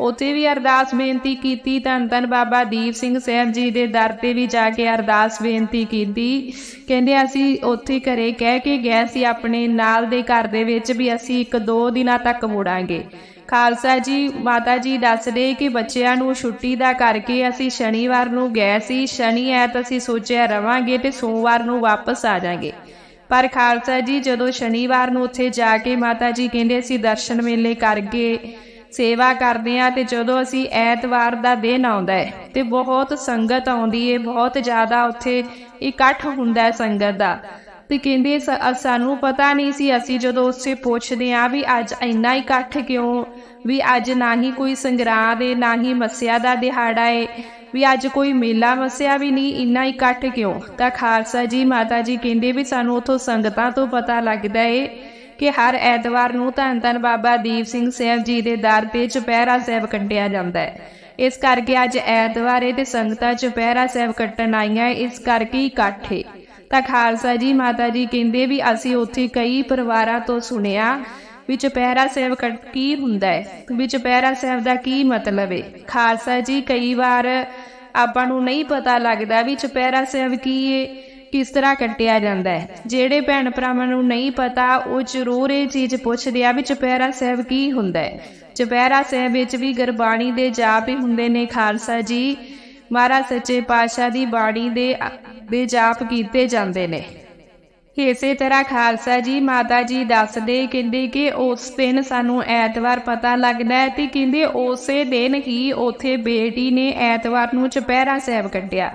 ਉੱਥੇ ਵੀ ਅਰਦਾਸ ਬੇਨਤੀ ਕੀਤੀ, ਧੰਨ ਧੰਨ ਬਾਬਾ ਦੀਪ ਸਿੰਘ ਸਾਹਿਬ ਜੀ ਦੇ ਦਰ ਤੇ ਵੀ ਜਾ ਕੇ ਅਰਦਾਸ ਬੇਨਤੀ ਕੀਤੀ। ਕਹਿੰਦੇ ਅਸੀਂ ਉੱਥੇ ਘਰੇ ਕਹਿ ਕੇ ਗਏ ਸੀ, ਆਪਣੇ ਨਾਲ ਦੇ ਘਰ ਦੇ ਵਿੱਚ ਵੀ ਅਸੀਂ ਇੱਕ ਦੋ ਦਿਨਾਂ ਤੱਕ ਮੁੜਾਂਗੇ। ਖਾਲਸਾ ਜੀ, ਮਾਤਾ ਜੀ ਦੱਸਦੇ ਕਿ ਬੱਚਿਆਂ ਨੂੰ ਛੁੱਟੀ ਦਾ ਕਰਕੇ ਅਸੀਂ ਸ਼ਨੀਵਾਰ ਨੂੰ ਗਏ ਸੀ। ਸ਼ਨੀ ਐਤ ਅਸੀਂ ਸੋਚਿਆ ਰਵਾਂਗੇ ਤੇ ਸੋਮਵਾਰ ਨੂੰ ਵਾਪਸ ਆ ਜਾਾਂਗੇ। ਪਰ ਖਾਲਸਾ ਜੀ, ਜਦੋਂ ਸ਼ਨੀਵਾਰ ਨੂੰ ਉੱਥੇ ਜਾ ਕੇ ਮਾਤਾ ਜੀ ਕਹਿੰਦੇ ਅਸੀਂ ਦਰਸ਼ਨ ਮੇਲੇ ਕਰਕੇ ਸੇਵਾ ਕਰਦੇ ਆ ਤੇ ਜਦੋਂ ਅਸੀਂ ਐਤਵਾਰ ਦਾ ਦਿਨ ਆਉਂਦਾ ਹੈ ਤੇ ਬਹੁਤ ਸੰਗਤ ਆਉਂਦੀ ਹੈ, ਬਹੁਤ ਜ਼ਿਆਦਾ ਉੱਥੇ ਇਕੱਠ ਹੁੰਦਾ ਹੈ ਸੰਗਤ ਦਾ। ਤੇ ਕਹਿੰਦੇ ਸਾਨੂੰ ਪਤਾ ਨਹੀਂ ਸੀ। ਅਸੀਂ ਜਦੋਂ ਉਸੇ ਪੁੱਛਦੇ ਆ ਵੀ ਅੱਜ ਇੰਨਾ ਇਕੱਠ ਕਿਉਂ? ਵੀ ਅੱਜ ਨਾ ਹੀ ਕੋਈ ਸੰਗਰਾਂਦ ਏ, ਨਾ ਹੀ ਮੱਸਿਆ ਦਾ ਦਿਹਾੜਾ ਏ। ਵੀ ਅੱਜ ਕੋਈ ਮੇਲਾ ਵਸਿਆ ਵੀ ਨਹੀਂ, ਇੰਨਾ ਇਕੱਠ ਕਿਉਂ? ਤਾਂ ਖਾਲਸਾ ਜੀ, ਮਾਤਾ ਜੀ ਕਹਿੰਦੇ ਵੀ ਸਾਨੂੰ ਉਥੋਂ ਸੰਗਤਾਂ ਤੋਂ ਪਤਾ ਲੱਗਦਾ ਏ ਕਿ ਹਰ ਐਤਵਾਰ ਨੂੰ ਧੰਨ ਧੰਨ ਬਾਬਾ ਦੀਪ ਸਿੰਘ ਸਾਹਿਬ ਜੀ ਦੇ ਦਰ ਤੇ ਚੁਪਹਿਰਾ ਸਾਹਿਬ ਕੱਟਿਆ ਜਾਂਦਾ ਹੈ ਇਸ ਕਰਕੇ ਅੱਜ ਐਤਵਾਰ ਏ ਤੇ ਸੰਗਤਾਂ ਚੁਪਹਿਰਾ ਸਾਹਿਬ ਕੱਟਣ ਆਈਆਂ ਇਸ ਕਰਕੇ ਹੀ ਇਕੱਠ ਏ। ਤਾਂ ਖਾਲਸਾ ਜੀ ਮਾਤਾ ਜੀ ਕਹਿੰਦੇ ਵੀ ਅਸੀਂ ਉੱਥੇ ਕਈ ਪਰਿਵਾਰਾਂ ਤੋਂ ਸੁਣਿਆ ਵੀ ਚੁਪਹਿਰਾ ਸਾਹਿਬ ਕੱਟ ਕੀ ਹੁੰਦਾ ਹੈ? ਵੀ ਚੁਪਹਿਰਾ ਸਾਹਿਬ ਦਾ ਕੀ ਮਤਲਬ ਹੈ? ਖਾਲਸਾ ਜੀ ਕਈ ਵਾਰ ਆਪਾਂ ਨੂੰ ਨਹੀਂ ਪਤਾ ਲੱਗਦਾ ਵੀ ਚੁਪਹਿਰਾ ਸਾਹਿਬ ਕੀ ਹੈ ਕਿਸ ਤਰ੍ਹਾਂ ਕੱਟਿਆ ਜਾਂਦਾ ਹੈ। ਜਿਹੜੇ ਭੈਣ ਭਰਾਵਾਂ ਨੂੰ ਨਹੀਂ ਪਤਾ, ਉਹ ਜ਼ਰੂਰ ਇਹ ਚੀਜ਼ ਪੁੱਛਦੇ ਆ ਵੀ ਚੁਪਹਿਰਾ ਸਾਹਿਬ ਕੀ ਹੁੰਦਾ ਹੈ? ਚੁਪਹਿਰਾ ਸਾਹਿਬ ਵਿੱਚ ਵੀ ਗੁਰਬਾਣੀ ਦੇ ਜਾਪ ਹੀ ਹੁੰਦੇ ਨੇ ਖਾਲਸਾ ਜੀ। ਮਹਾਰਾਜ ਸੱਚੇ ਪਾਤਸ਼ਾਹ ਦੀ ਬਾਣੀ ਦੇ ਦੇ ਜਾਪ ਕੀਤੇ ਜਾਂਦੇ ਨੇ। ਇਸੇ ਤਰ੍ਹਾਂ ਖਾਲਸਾ ਜੀ, ਮਾਤਾ ਜੀ ਦੱਸਦੇ ਕਹਿੰਦੇ ਕਿ ਉਸ ਦਿਨ ਸਾਨੂੰ ਐਤਵਾਰ ਪਤਾ ਲੱਗਦਾ ਹੈ ਤੇ ਕਹਿੰਦੇ ਉਸੇ ਦਿਨ ਹੀ ਉਥੇ ਬੇਟੀ ਨੇ ਐਤਵਾਰ ਨੂੰ ਚੁਪਹਿਰਾ ਸਾਹਿਬ ਕੱਟਿਆ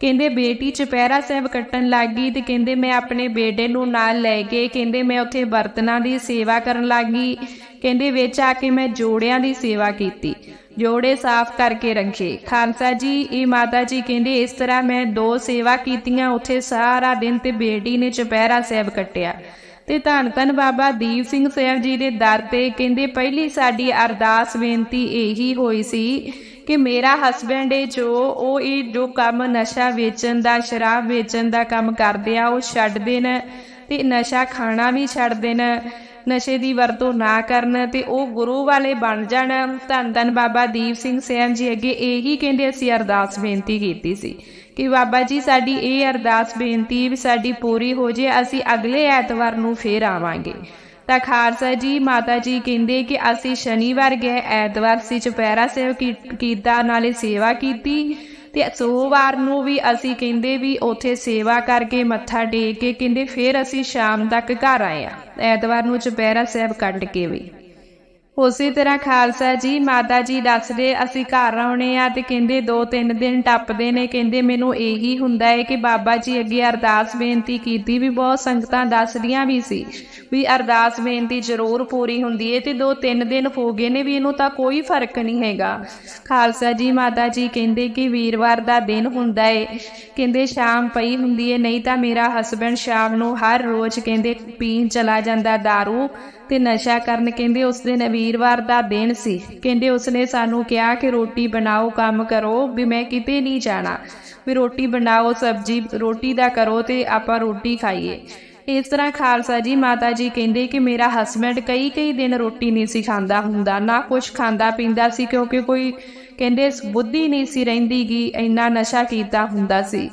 ਕਹਿੰਦੇ ਬੇਟੀ ਚੁਪਹਿਰਾ ਸਾਹਿਬ ਕੱਟਣ ਲੱਗ ਗਈ ਤੇ ਕਹਿੰਦੇ ਮੈਂ ਆਪਣੇ ਬੇਟੇ ਨੂੰ ਨਾਲ ਲੈ ਕੇ ਕਹਿੰਦੇ ਮੈਂ ਉੱਥੇ ਬਰਤਨਾਂ ਦੀ ਸੇਵਾ ਕਰਨ ਲੱਗ ਗਈ। ਕਹਿੰਦੇ ਵਿੱਚ ਆ ਕੇ ਮੈਂ ਜੋੜਿਆਂ ਦੀ ਸੇਵਾ ਕੀਤੀ। ਜੋੜੇ ਸਾਫ਼ ਕਰਕੇ ਰੱਖੇ। ਖਾਲਸਾ ਜੀ, ਇਹ ਮਾਤਾ ਜੀ ਕਹਿੰਦੇ, ਇਸ ਤਰ੍ਹਾਂ ਮੈਂ ਦੋ ਸੇਵਾ ਕੀਤੀਆਂ, ਉੱਥੇ ਸਾਰਾ ਦਿਨ ਤੇ ਬੇਟੀ ਨੇ ਚੁਪਹਿਰਾ ਸਾਹਿਬ ਕੱਟਿਆ। ਤੇ ਧੰਨ ਧੰਨ ਬਾਬਾ ਦੀਪ ਸਿੰਘ ਸਾਹਿਬ ਜੀ ਦੇ ਦਰ ਤੇ ਕਹਿੰਦੇ, ਪਹਿਲੀ ਸਾਡੀ ਅਰਦਾਸ ਬੇਨਤੀ ਇਹੀ ਹੋਈ ਸੀ ਕਿ ਮੇਰਾ ਹਸਬੈਂਡ ਹੈ ਜੋ, ਉਹ ਇਹ ਜੋ ਕੰਮ ਨਸ਼ਾ ਵੇਚਣ ਦਾ, ਸ਼ਰਾਬ ਵੇਚਣ ਦਾ ਕੰਮ ਕਰਦੇ ਆ, ਉਹ ਛੱਡ ਦੇਣ ਤੇ ਨਸ਼ਾ ਖਾਣਾ ਵੀ ਛੱਡ ਦੇਣ। ਨਸ਼ੇ ਦੀ ਵਰਤੋਂ ਨਾ ਕਰਨ ਤੇ ਉਹ ਗੁਰੂ ਵਾਲੇ ਬਣ ਜਾਣ। ਧੰਨ ਧੰਨ ਬਾਬਾ ਦੀਪ ਸਿੰਘ ਸਾਹਿਬ ਜੀ ਅੱਗੇ ਇਹੀ ਕਹਿੰਦੇ, ਅਸੀਂ ਅਰਦਾਸ ਬੇਨਤੀ ਕੀਤੀ ਸੀ ਕਿ ਬਾਬਾ ਜੀ, ਸਾਡੀ ਇਹ ਅਰਦਾਸ ਬੇਨਤੀ ਵੀ ਸਾਡੀ ਪੂਰੀ ਹੋ ਜੇ, ਅਸੀਂ ਅਗਲੇ ਐਤਵਾਰ ਨੂੰ ਫੇਰ ਆਵਾਂਗੇ। ਤਾਂ ਖਾਲਸਾ ਜੀ, ਮਾਤਾ ਜੀ ਕਹਿੰਦੇ ਕਿ ਅਸੀਂ ਸ਼ਨੀਵਾਰ ਗਏ, ਐਤਵਾਰ ਸੀ, ਚੁਪਹਿਰਾ ਸਾਹਿਬ ਕੀ- ਕੀਤਾ, ਨਾਲੇ ਸੇਵਾ ਕੀਤੀ। ਤੇ ਸੋਮਵਾਰ ਨੂੰ ਵੀ ਅਸੀਂ ਕਹਿੰਦੇ ਵੀ ਉੱਥੇ ਸੇਵਾ ਕਰਕੇ ਮੱਥਾ ਟੇਕ ਕੇ ਕਹਿੰਦੇ ਫਿਰ ਅਸੀਂ ਸ਼ਾਮ ਤੱਕ ਘਰ ਆਏ ਆ ਐਤਵਾਰ ਨੂੰ ਚੁਪਹਿਰਾ ਸਾਹਿਬ ਕੱਢ ਕੇ ਵੀ। ਉਸੇ ਤਰ੍ਹਾਂ ਖਾਲਸਾ ਜੀ, ਮਾਤਾ ਜੀ ਦੱਸਦੇ, ਅਸੀਂ ਘਰ ਆਉਣੇ ਆ ਤੇ ਕਹਿੰਦੇ ਦੋ ਤਿੰਨ ਦਿਨ ਟੱਪਦੇ ਨੇ। ਕਹਿੰਦੇ ਮੈਨੂੰ ਇਹੀ ਹੁੰਦਾ ਹੈ ਕਿ ਬਾਬਾ ਜੀ ਅੱਗੇ ਅਰਦਾਸ ਬੇਨਤੀ ਕੀਤੀ ਵੀ ਬਹੁਤ ਸੰਗਤਾਂ ਦੱਸਦੀਆਂ ਵੀ ਸੀ ਵੀ ਅਰਦਾਸ ਬੇਨਤੀ ਜ਼ਰੂਰ ਪੂਰੀ ਹੁੰਦੀ ਹੈ ਤੇ ਦੋ ਤਿੰਨ ਦਿਨ ਹੋ ਗਏ ਨੇ ਵੀ ਇਹਨੂੰ ਤਾਂ ਕੋਈ ਫ਼ਰਕ ਨਹੀਂ ਹੈਗਾ। ਖਾਲਸਾ ਜੀ, ਮਾਤਾ ਜੀ ਕਹਿੰਦੇ ਕਿ ਵੀਰਵਾਰ ਦਾ ਦਿਨ ਹੁੰਦਾ ਹੈ ਕਹਿੰਦੇ ਸ਼ਾਮ ਪਈ ਹੁੰਦੀ ਹੈ ਨਹੀਂ ਤਾਂ ਮੇਰਾ ਹਸਬੰਡ ਸ਼ਾਮ ਨੂੰ ਹਰ ਰੋਜ਼ ਕਹਿੰਦੇ ਪੀਣ ਚਲਾ ਜਾਂਦਾ दारू ਤੇ ਨਸ਼ਾ ਕਰਨ ਕਹਿੰਦੇ ਉਸ ਦਿਨ ਵੀਰਵਾਰ ਦਾ ਦਿਨ ਸੀ। ਕਹਿੰਦੇ ਉਸਨੇ ਸਾਨੂੰ ਕਿਹਾ ਕਿ ਰੋਟੀ ਬਣਾਓ, ਕੰਮ ਕਰੋ, ਵੀ ਮੈਂ ਕਿਤੇ ਨਹੀਂ ਜਾਣਾ। ਵੀ ਰੋਟੀ ਬਣਾਓ, ਸਬਜੀ, ਰੋਟੀ ਦਾ ਕਰੋ ਤੇ ਆਪਾਂ ਰੋਟੀ ਖਾਈਏ। ਇਸ ਤਰ੍ਹਾਂ ਖਾਲਸਾ ਜੀ, ਮਾਤਾ ਜੀ ਕਹਿੰਦੇ ਕਿ ਮੇਰਾ ਹਸਬੰਡ ਕਈ ਕਈ ਦਿਨ ਰੋਟੀ ਨਹੀਂ ਸੀ ਖਾਂਦਾ ਹੁੰਦਾ, ਨਾ ਕੁਝ ਖਾਂਦਾ ਪੀਂਦਾ ਸੀ ਕਿਉਂਕਿ ਕੋਈ ਕਹਿੰਦੇ ਬੁੱਧੀ ਨਹੀਂ ਸੀ ਰਹਿੰਦੀਗੀ ਇੰਨਾ ਨਸ਼ਾ ਕੀਤਾ ਹੁੰਦਾ ਸੀ।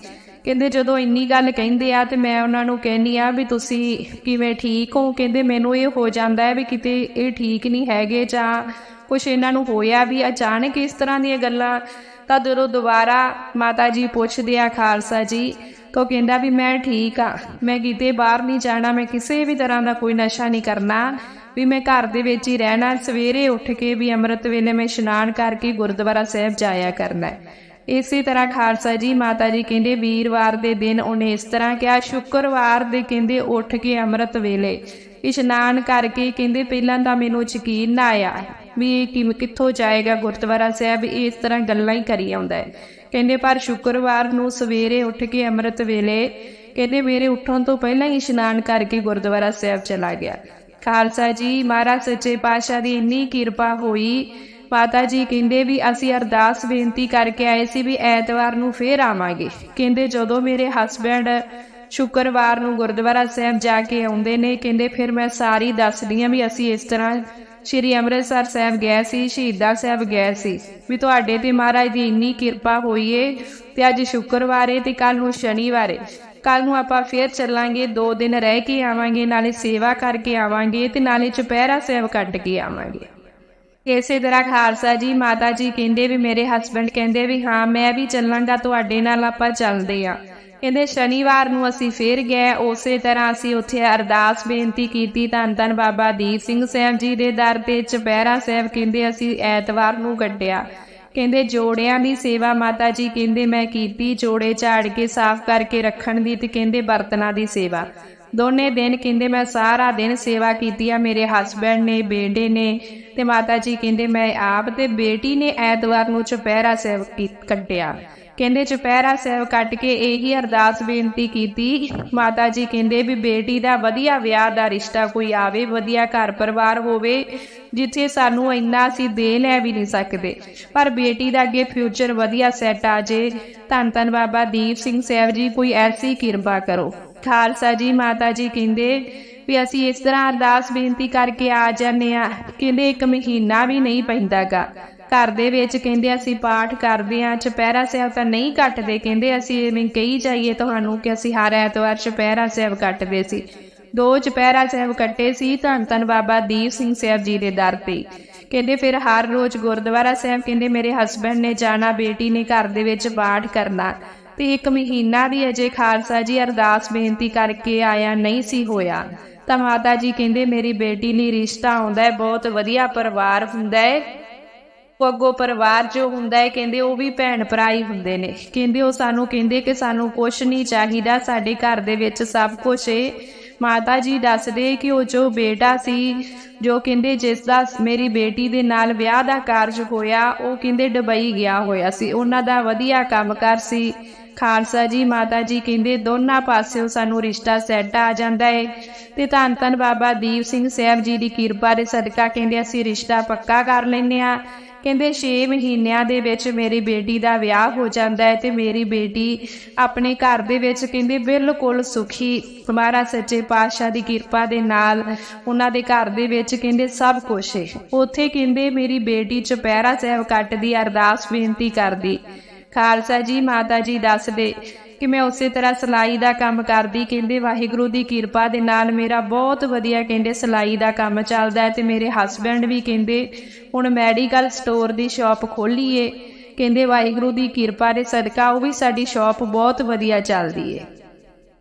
ਕਹਿੰਦੇ ਜਦੋਂ ਇੰਨੀ ਗੱਲ ਕਹਿੰਦੇ ਆ ਤੇ ਮੈਂ ਉਹਨਾਂ ਨੂੰ ਕਹਿੰਨੀ ਆ ਵੀ ਤੁਸੀਂ ਕਿਵੇਂ ਠੀਕ ਹੋ? ਕਹਿੰਦੇ ਮੈਨੂੰ ਇਹ ਹੋ ਜਾਂਦਾ ਹੈ ਵੀ ਕਿਤੇ ਇਹ ਠੀਕ ਨਹੀਂ ਹੈਗੇ ਜਾਂ ਕੁਝ ਇਹਨਾਂ ਨੂੰ ਹੋਇਆ ਵੀ ਅਚਾਨਕ ਇਸ ਤਰ੍ਹਾਂ ਦੀਆਂ ਗੱਲਾਂ ਤਾਂ ਜਦੋਂ ਦੁਬਾਰਾ ਮਾਤਾ ਜੀ ਪੁੱਛਦੇ ਆ ਖਾਲਸਾ ਜੀ ਤਾਂ ਕਹਿੰਦਾ ਵੀ ਮੈਂ ਠੀਕ ਆ, ਮੈਂ ਕਿਤੇ ਬਾਹਰ ਨਹੀਂ ਜਾਣਾ, ਮੈਂ ਕਿਸੇ ਵੀ ਤਰ੍ਹਾਂ ਦਾ ਕੋਈ ਨਸ਼ਾ ਨਹੀਂ ਕਰਨਾ, ਵੀ ਮੈਂ ਘਰ ਦੇ ਵਿੱਚ ਹੀ ਰਹਿਣਾ, ਸਵੇਰੇ ਉੱਠ ਕੇ ਵੀ ਅੰਮ੍ਰਿਤ ਵੇਲੇ ਮੈਂ ਇਸ਼ਨਾਨ ਕਰਕੇ ਗੁਰਦੁਆਰਾ ਸਾਹਿਬ ਜਾਇਆ ਕਰਨਾ ਹੈ। ਇਸੇ ਤਰ੍ਹਾਂ ਖਾਲਸਾ ਜੀ ਮਾਤਾ ਜੀ ਕਹਿੰਦੇ, ਵੀਰਵਾਰ ਦੇ ਦਿਨ ਉਹਨੇ ਇਸ ਤਰ੍ਹਾਂ ਕਿਹਾ, ਸ਼ੁੱਕਰਵਾਰ ਦੇ ਕਹਿੰਦੇ ਉੱਠ ਕੇ ਅੰਮ੍ਰਿਤ ਵੇਲੇ। ਇਸ਼ਨਾਨ ਕਰਕੇ ਕਹਿੰਦੇ, ਪਹਿਲਾਂ ਤਾਂ ਮੈਨੂੰ ਯਕੀਨ ਨਾ ਆਇਆ ਵੀ ਇਹ ਕਿ ਕਿੱਥੋਂ ਜਾਏਗਾ ਗੁਰਦੁਆਰਾ ਸਾਹਿਬ, ਇਸ ਤਰ੍ਹਾਂ ਗੱਲਾਂ ਹੀ ਕਰੀ ਆਉਂਦਾ ਹੈ। ਕਹਿੰਦੇ, ਪਰ ਸ਼ੁੱਕਰਵਾਰ ਨੂੰ ਸਵੇਰੇ ਉੱਠ ਕੇ ਅੰਮ੍ਰਿਤ ਵੇਲੇ ਕਹਿੰਦੇ, ਮੇਰੇ ਉੱਠਣ ਤੋਂ ਪਹਿਲਾਂ ਹੀ ਇਸ਼ਨਾਨ ਕਰਕੇ ਗੁਰਦੁਆਰਾ ਸਾਹਿਬ ਚਲਾ ਗਿਆ। ਖਾਲਸਾ ਜੀ, ਮਹਾਰਾਜ ਸੱਚੇ ਪਾਤਸ਼ਾਹ ਦੀ ਇੰਨੀ ਕਿਰਪਾ ਹੋਈ ਮਾਤਾ ਜੀ ਕਹਿੰਦੇ ਵੀ ਅਸੀਂ ਅਰਦਾਸ ਬੇਨਤੀ ਕਰਕੇ ਆਏ ਸੀ ਵੀ ਐਤਵਾਰ ਨੂੰ ਫੇਰ ਆਵਾਂਗੇ। ਕਹਿੰਦੇ ਜਦੋਂ ਮੇਰੇ ਹਸਬੰਡ ਸ਼ੁੱਕਰਵਾਰ ਨੂੰ ਗੁਰਦੁਆਰਾ ਸਾਹਿਬ ਜਾ ਕੇ ਆਉਂਦੇ ਨੇ, ਕਹਿੰਦੇ ਫਿਰ ਮੈਂ ਸਾਰੀ ਦੱਸਦੀ ਆ ਵੀ ਅਸੀਂ ਇਸ ਤਰ੍ਹਾਂ ਸ਼੍ਰੀ ਅੰਮ੍ਰਿਤਸਰ ਸਾਹਿਬ ਗਏ ਸੀ, ਸ਼ਹੀਦਾਂ ਸਾਹਿਬ ਗਏ ਸੀ। ਵੀ ਤੁਹਾਡੇ ਤੇ ਮਹਾਰਾਜ ਦੀ ਇੰਨੀ ਕਿਰਪਾ ਹੋਈ ਏ ਤੇ ਅੱਜ ਸ਼ੁੱਕਰਵਾਰ ਏ ਤੇ ਕੱਲ ਨੂੰ ਸ਼ਨੀਵਾਰ ਏ। ਕੱਲ ਨੂੰ ਆਪਾਂ ਫੇਰ ਚੱਲਾਂਗੇ, ਦੋ ਦਿਨ ਰਹਿ ਕੇ ਆਵਾਂਗੇ, ਨਾਲੇ ਸੇਵਾ ਕਰਕੇ ਆਵਾਂਗੇ ਤੇ ਨਾਲੇ ਚੁਪਹਿਰਾ ਸਾਹਿਬ ਕੱਟ ਕੇ ਆਵਾਂਗੇ। ਇਸੇ ਤਰ੍ਹਾਂ ਖਾਲਸਾ ਜੀ, ਮਾਤਾ ਜੀ ਕਹਿੰਦੇ ਵੀ ਮੇਰੇ ਹਸਬੰਡ ਕਹਿੰਦੇ ਵੀ ਹਾਂ, ਮੈਂ ਵੀ ਚੱਲਾਂਗਾ, ਤੁਹਾਡੇ ਨਾਲ ਆਪਾਂ ਚੱਲਦੇ ਆ ਕਹਿੰਦੇ ਸ਼ਨੀਵਾਰ ਨੂੰ ਅਸੀਂ ਫੇਰ ਗਏ, ਉਸੇ ਤਰ੍ਹਾਂ ਅਸੀਂ ਉੱਥੇ ਅਰਦਾਸ ਬੇਨਤੀ ਕੀਤੀ, ਧੰਨ ਧੰਨ ਬਾਬਾ ਦੀਪ ਸਿੰਘ ਸਾਹਿਬ ਜੀ ਦੇ ਦਰ ਤੇ, ਚੁਪਹਿਰਾ ਸਾਹਿਬ ਕਹਿੰਦੇ ਅਸੀਂ ਐਤਵਾਰ ਨੂੰ ਕੱਢਿਆ ਕਹਿੰਦੇ ਜੋੜਿਆਂ ਦੀ ਸੇਵਾ ਮਾਤਾ ਜੀ ਕਹਿੰਦੇ ਮੈਂ ਕੀਤੀ, ਜੋੜੇ ਝਾੜ ਕੇ ਸਾਫ਼ ਕਰਕੇ ਰੱਖਣ ਦੀ ਤੇ ਕਹਿੰਦੇ ਬਰਤਨਾਂ ਦੀ ਸੇਵਾ। ਦੋਨੇ ਦਿਨ ਕਹਿੰਦੇ ਮੈਂ ਸਾਰਾ ਦਿਨ ਸੇਵਾ ਕੀਤੀ ਆ, ਮੇਰੇ ਹਸਬੰਡ ਨੇ, ਬੇਟੇ ਨੇ ਤੇ ਮਾਤਾ ਜੀ ਕਹਿੰਦੇ ਮੈਂ ਆਪ ਤੇ ਬੇਟੀ ਨੇ ਐਤਵਾਰ ਨੂੰ ਚੁਪਹਿਰਾ ਸਾਹਿਬ ਕੀ- ਕੱਟਿਆ। ਕਹਿੰਦੇ ਚੁਪਹਿਰਾ ਸਾਹਿਬ ਕੱਟ ਕੇ ਇਹੀ ਅਰਦਾਸ ਬੇਨਤੀ ਕੀਤੀ। ਮਾਤਾ ਜੀ ਕਹਿੰਦੇ ਵੀ ਬੇਟੀ ਦਾ ਵਧੀਆ ਵਿਆਹ ਦਾ ਰਿਸ਼ਤਾ ਕੋਈ ਆਵੇ, ਵਧੀਆ ਘਰ ਪਰਿਵਾਰ ਹੋਵੇ, ਜਿੱਥੇ ਸਾਨੂੰ ਇੰਨਾ ਅਸੀਂ ਦੇ ਲੈ ਵੀ ਨਹੀਂ ਸਕਦੇ। ਪਰ ਬੇਟੀ ਦਾ ਅੱਗੇ ਫਿਊਚਰ ਵਧੀਆ ਸੈੱਟ ਆ ਜੇ। ਧੰਨ ਧੰਨ ਬਾਬਾ ਦੀਪ ਸਿੰਘ ਸਾਹਿਬ ਜੀ, ਕੋਈ ਐਸੀ ਕਿਰਪਾ ਕਰੋ। ਖਾਲਸਾ ਜੀ, ਮਾਤਾ ਜੀ ਕਹਿੰਦੇ ਵੀ ਅਸੀਂ ਇਸ ਤਰ੍ਹਾਂ ਅਰਦਾਸ ਬੇਨਤੀ ਕਰਕੇ ਆ ਜਾਂਦੇ ਆ ਕਹਿੰਦੇ ਇੱਕ ਮਹੀਨਾ ਵੀ ਨਹੀਂ ਪੈਂਦਾਗਾ। ਘਰ ਦੇ ਵਿੱਚ ਕਹਿੰਦੇ ਅਸੀਂ ਪਾਠ ਕਰਦੇ ਆ ਚੁਪਹਿਰਾ ਸਾਹਿਬ ਤਾਂ ਨਹੀਂ ਕੱਟਦੇ। ਕਹਿੰਦੇ ਅਸੀਂ ਐਵੇਂ ਕਹੀ ਜਾਈਏ ਤੁਹਾਨੂੰ ਕਿ ਅਸੀਂ ਹਰ ਐਤਵਾਰ ਚੁਪਹਿਰਾ ਸਾਹਿਬ ਕੱਟਦੇ ਸੀ। ਦੋ ਚੁਪਹਿਰਾ ਸਾਹਿਬ ਕੱਟੇ ਸੀ, ਧੰਨ ਧੰਨ ਬਾਬਾ ਦੀਪ ਸਿੰਘ ਸਾਹਿਬ ਜੀ ਦੇ ਦਰ ਤੇ। ਕਹਿੰਦੇ ਫਿਰ ਹਰ ਰੋਜ਼ ਗੁਰਦੁਆਰਾ ਸਾਹਿਬ ਕਹਿੰਦੇ ਮੇਰੇ ਹਸਬੰਡ ਨੇ ਜਾਣਾ, ਬੇਟੀ ਨੇ ਘਰ ਦੇ ਵਿੱਚ ਪਾਠ ਕਰਨਾ। ਤੇ ਇੱਕ ਮਹੀਨਾ ਵੀ ਅਜੇ ਖਾਲਸਾ ਜੀ ਅਰਦਾਸ ਬੇਨਤੀ ਕਰਕੇ ਆਇਆ ਨਹੀਂ ਸੀ ਹੋਇਆ। ਤਾਂ ਮਾਤਾ ਜੀ ਕਹਿੰਦੇ, ਮੇਰੀ ਬੇਟੀ ਲਈ ਰਿਸ਼ਤਾ ਆਉਂਦਾ ਹੈ, ਬਹੁਤ ਵਧੀਆ ਪਰਿਵਾਰ ਹੁੰਦਾ ਹੈ। ਉਹ ਅੱਗੋਂ ਪਰਿਵਾਰ ਜੋ ਹੁੰਦਾ ਹੈ, ਕਹਿੰਦੇ ਉਹ ਵੀ ਭੈਣ ਭਰਾ ਹੀ ਹੁੰਦੇ ਨੇ। ਕਹਿੰਦੇ ਉਹ ਸਾਨੂੰ ਕਹਿੰਦੇ ਕਿ ਸਾਨੂੰ ਕੁਝ ਨਹੀਂ ਚਾਹੀਦਾ, ਸਾਡੇ ਘਰ ਦੇ ਵਿੱਚ ਸਭ ਕੁਝ ਏ। ਮਾਤਾ ਜੀ ਦੱਸਦੇ ਕਿ ਉਹ ਜੋ ਬੇਟਾ ਸੀ, ਜੋ ਕਹਿੰਦੇ ਜਿਸ ਦਾ ਮੇਰੀ ਬੇਟੀ ਦੇ ਨਾਲ ਵਿਆਹ ਦਾ ਕਾਰਜ ਹੋਇਆ, ਉਹ ਕਹਿੰਦੇ ਦੁਬਈ ਗਿਆ ਹੋਇਆ ਸੀ। ਉਹਨਾਂ ਦਾ ਵਧੀਆ ਕੰਮਕਾਰ ਸੀ। ਖਾਲਸਾ ਜੀ, ਮਾਤਾ ਜੀ ਕਹਿੰਦੇ ਦੋਨਾਂ ਪਾਸਿਓਂ ਸਾਨੂੰ ਰਿਸ਼ਤਾ ਸੈੱਟ ਆ ਜਾਂਦਾ ਏ। ਤੇ ਧੰਨ ਧੰਨ ਬਾਬਾ ਦੀਪ ਸਿੰਘ ਸਾਹਿਬ ਜੀ ਦੀ ਕਿਰਪਾ ਦੇ ਸਦਕਾ ਕਹਿੰਦੇ ਅਸੀਂ ਰਿਸ਼ਤਾ ਪੱਕਾ ਕਰ ਲੈਨੇ ਆ ਕਹਿੰਦੇ 6 ਮਹੀਨਿਆਂ ਦੇ ਵਿੱਚ ਮੇਰੀ ਬੇਟੀ ਦਾ ਵਿਆਹ ਹੋ ਜਾਂਦਾ ਹੈ ਤੇ ਮੇਰੀ ਬੇਟੀ ਆਪਣੇ ਘਰ ਦੇ ਵਿੱਚ ਕਹਿੰਦੇ ਬਿਲਕੁਲ ਸੁਖੀ। ਮਹਾਰਾਜ ਸੱਚੇ ਪਾਤਸ਼ਾਹ ਦੀ ਕਿਰਪਾ ਦੇ ਨਾਲ ਉਹਨਾਂ ਦੇ ਘਰ ਦੇ ਵਿੱਚ ਕਹਿੰਦੇ ਸਭ ਕੁਝ ਹੈ ਉੱਥੇ ਕਹਿੰਦੇ ਮੇਰੀ ਬੇਟੀ ਚੁਪਹਿਰਾ ਸਾਹਿਬ ਕੱਟਦੀ, ਅਰਦਾਸ ਬੇਨਤੀ ਕਰਦੀ। ਖਾਲਸਾ ਜੀ, ਮਾਤਾ ਜੀ ਦੱਸਦੇ ਕਿ ਮੈਂ ਉਸੇ ਤਰ੍ਹਾਂ ਸਿਲਾਈ ਦਾ ਕੰਮ ਕਰਦੀ, ਕਹਿੰਦੇ ਵਾਹਿਗੁਰੂ ਦੀ ਕਿਰਪਾ ਦੇ ਨਾਲ ਮੇਰਾ ਬਹੁਤ ਵਧੀਆ, ਕਹਿੰਦੇ ਸਿਲਾਈ ਦਾ ਕੰਮ ਚੱਲਦਾ ਹੈ ਤੇ ਮੇਰੇ ਹਸਬੰਡ ਵੀ ਕਹਿੰਦੇ, ਹੁਣ ਮੈਡੀਕਲ ਸਟੋਰ ਦੀ ਸ਼ਾਪ ਖੋਲੀਏ। ਕਹਿੰਦੇ ਵਾਹਿਗੁਰੂ ਦੀ ਕਿਰਪਾ ਦੇ ਸਦਕਾ ਉਹ ਵੀ ਸਾਡੀ ਸ਼ਾਪ ਬਹੁਤ ਵਧੀਆ ਚੱਲਦੀ ਹੈ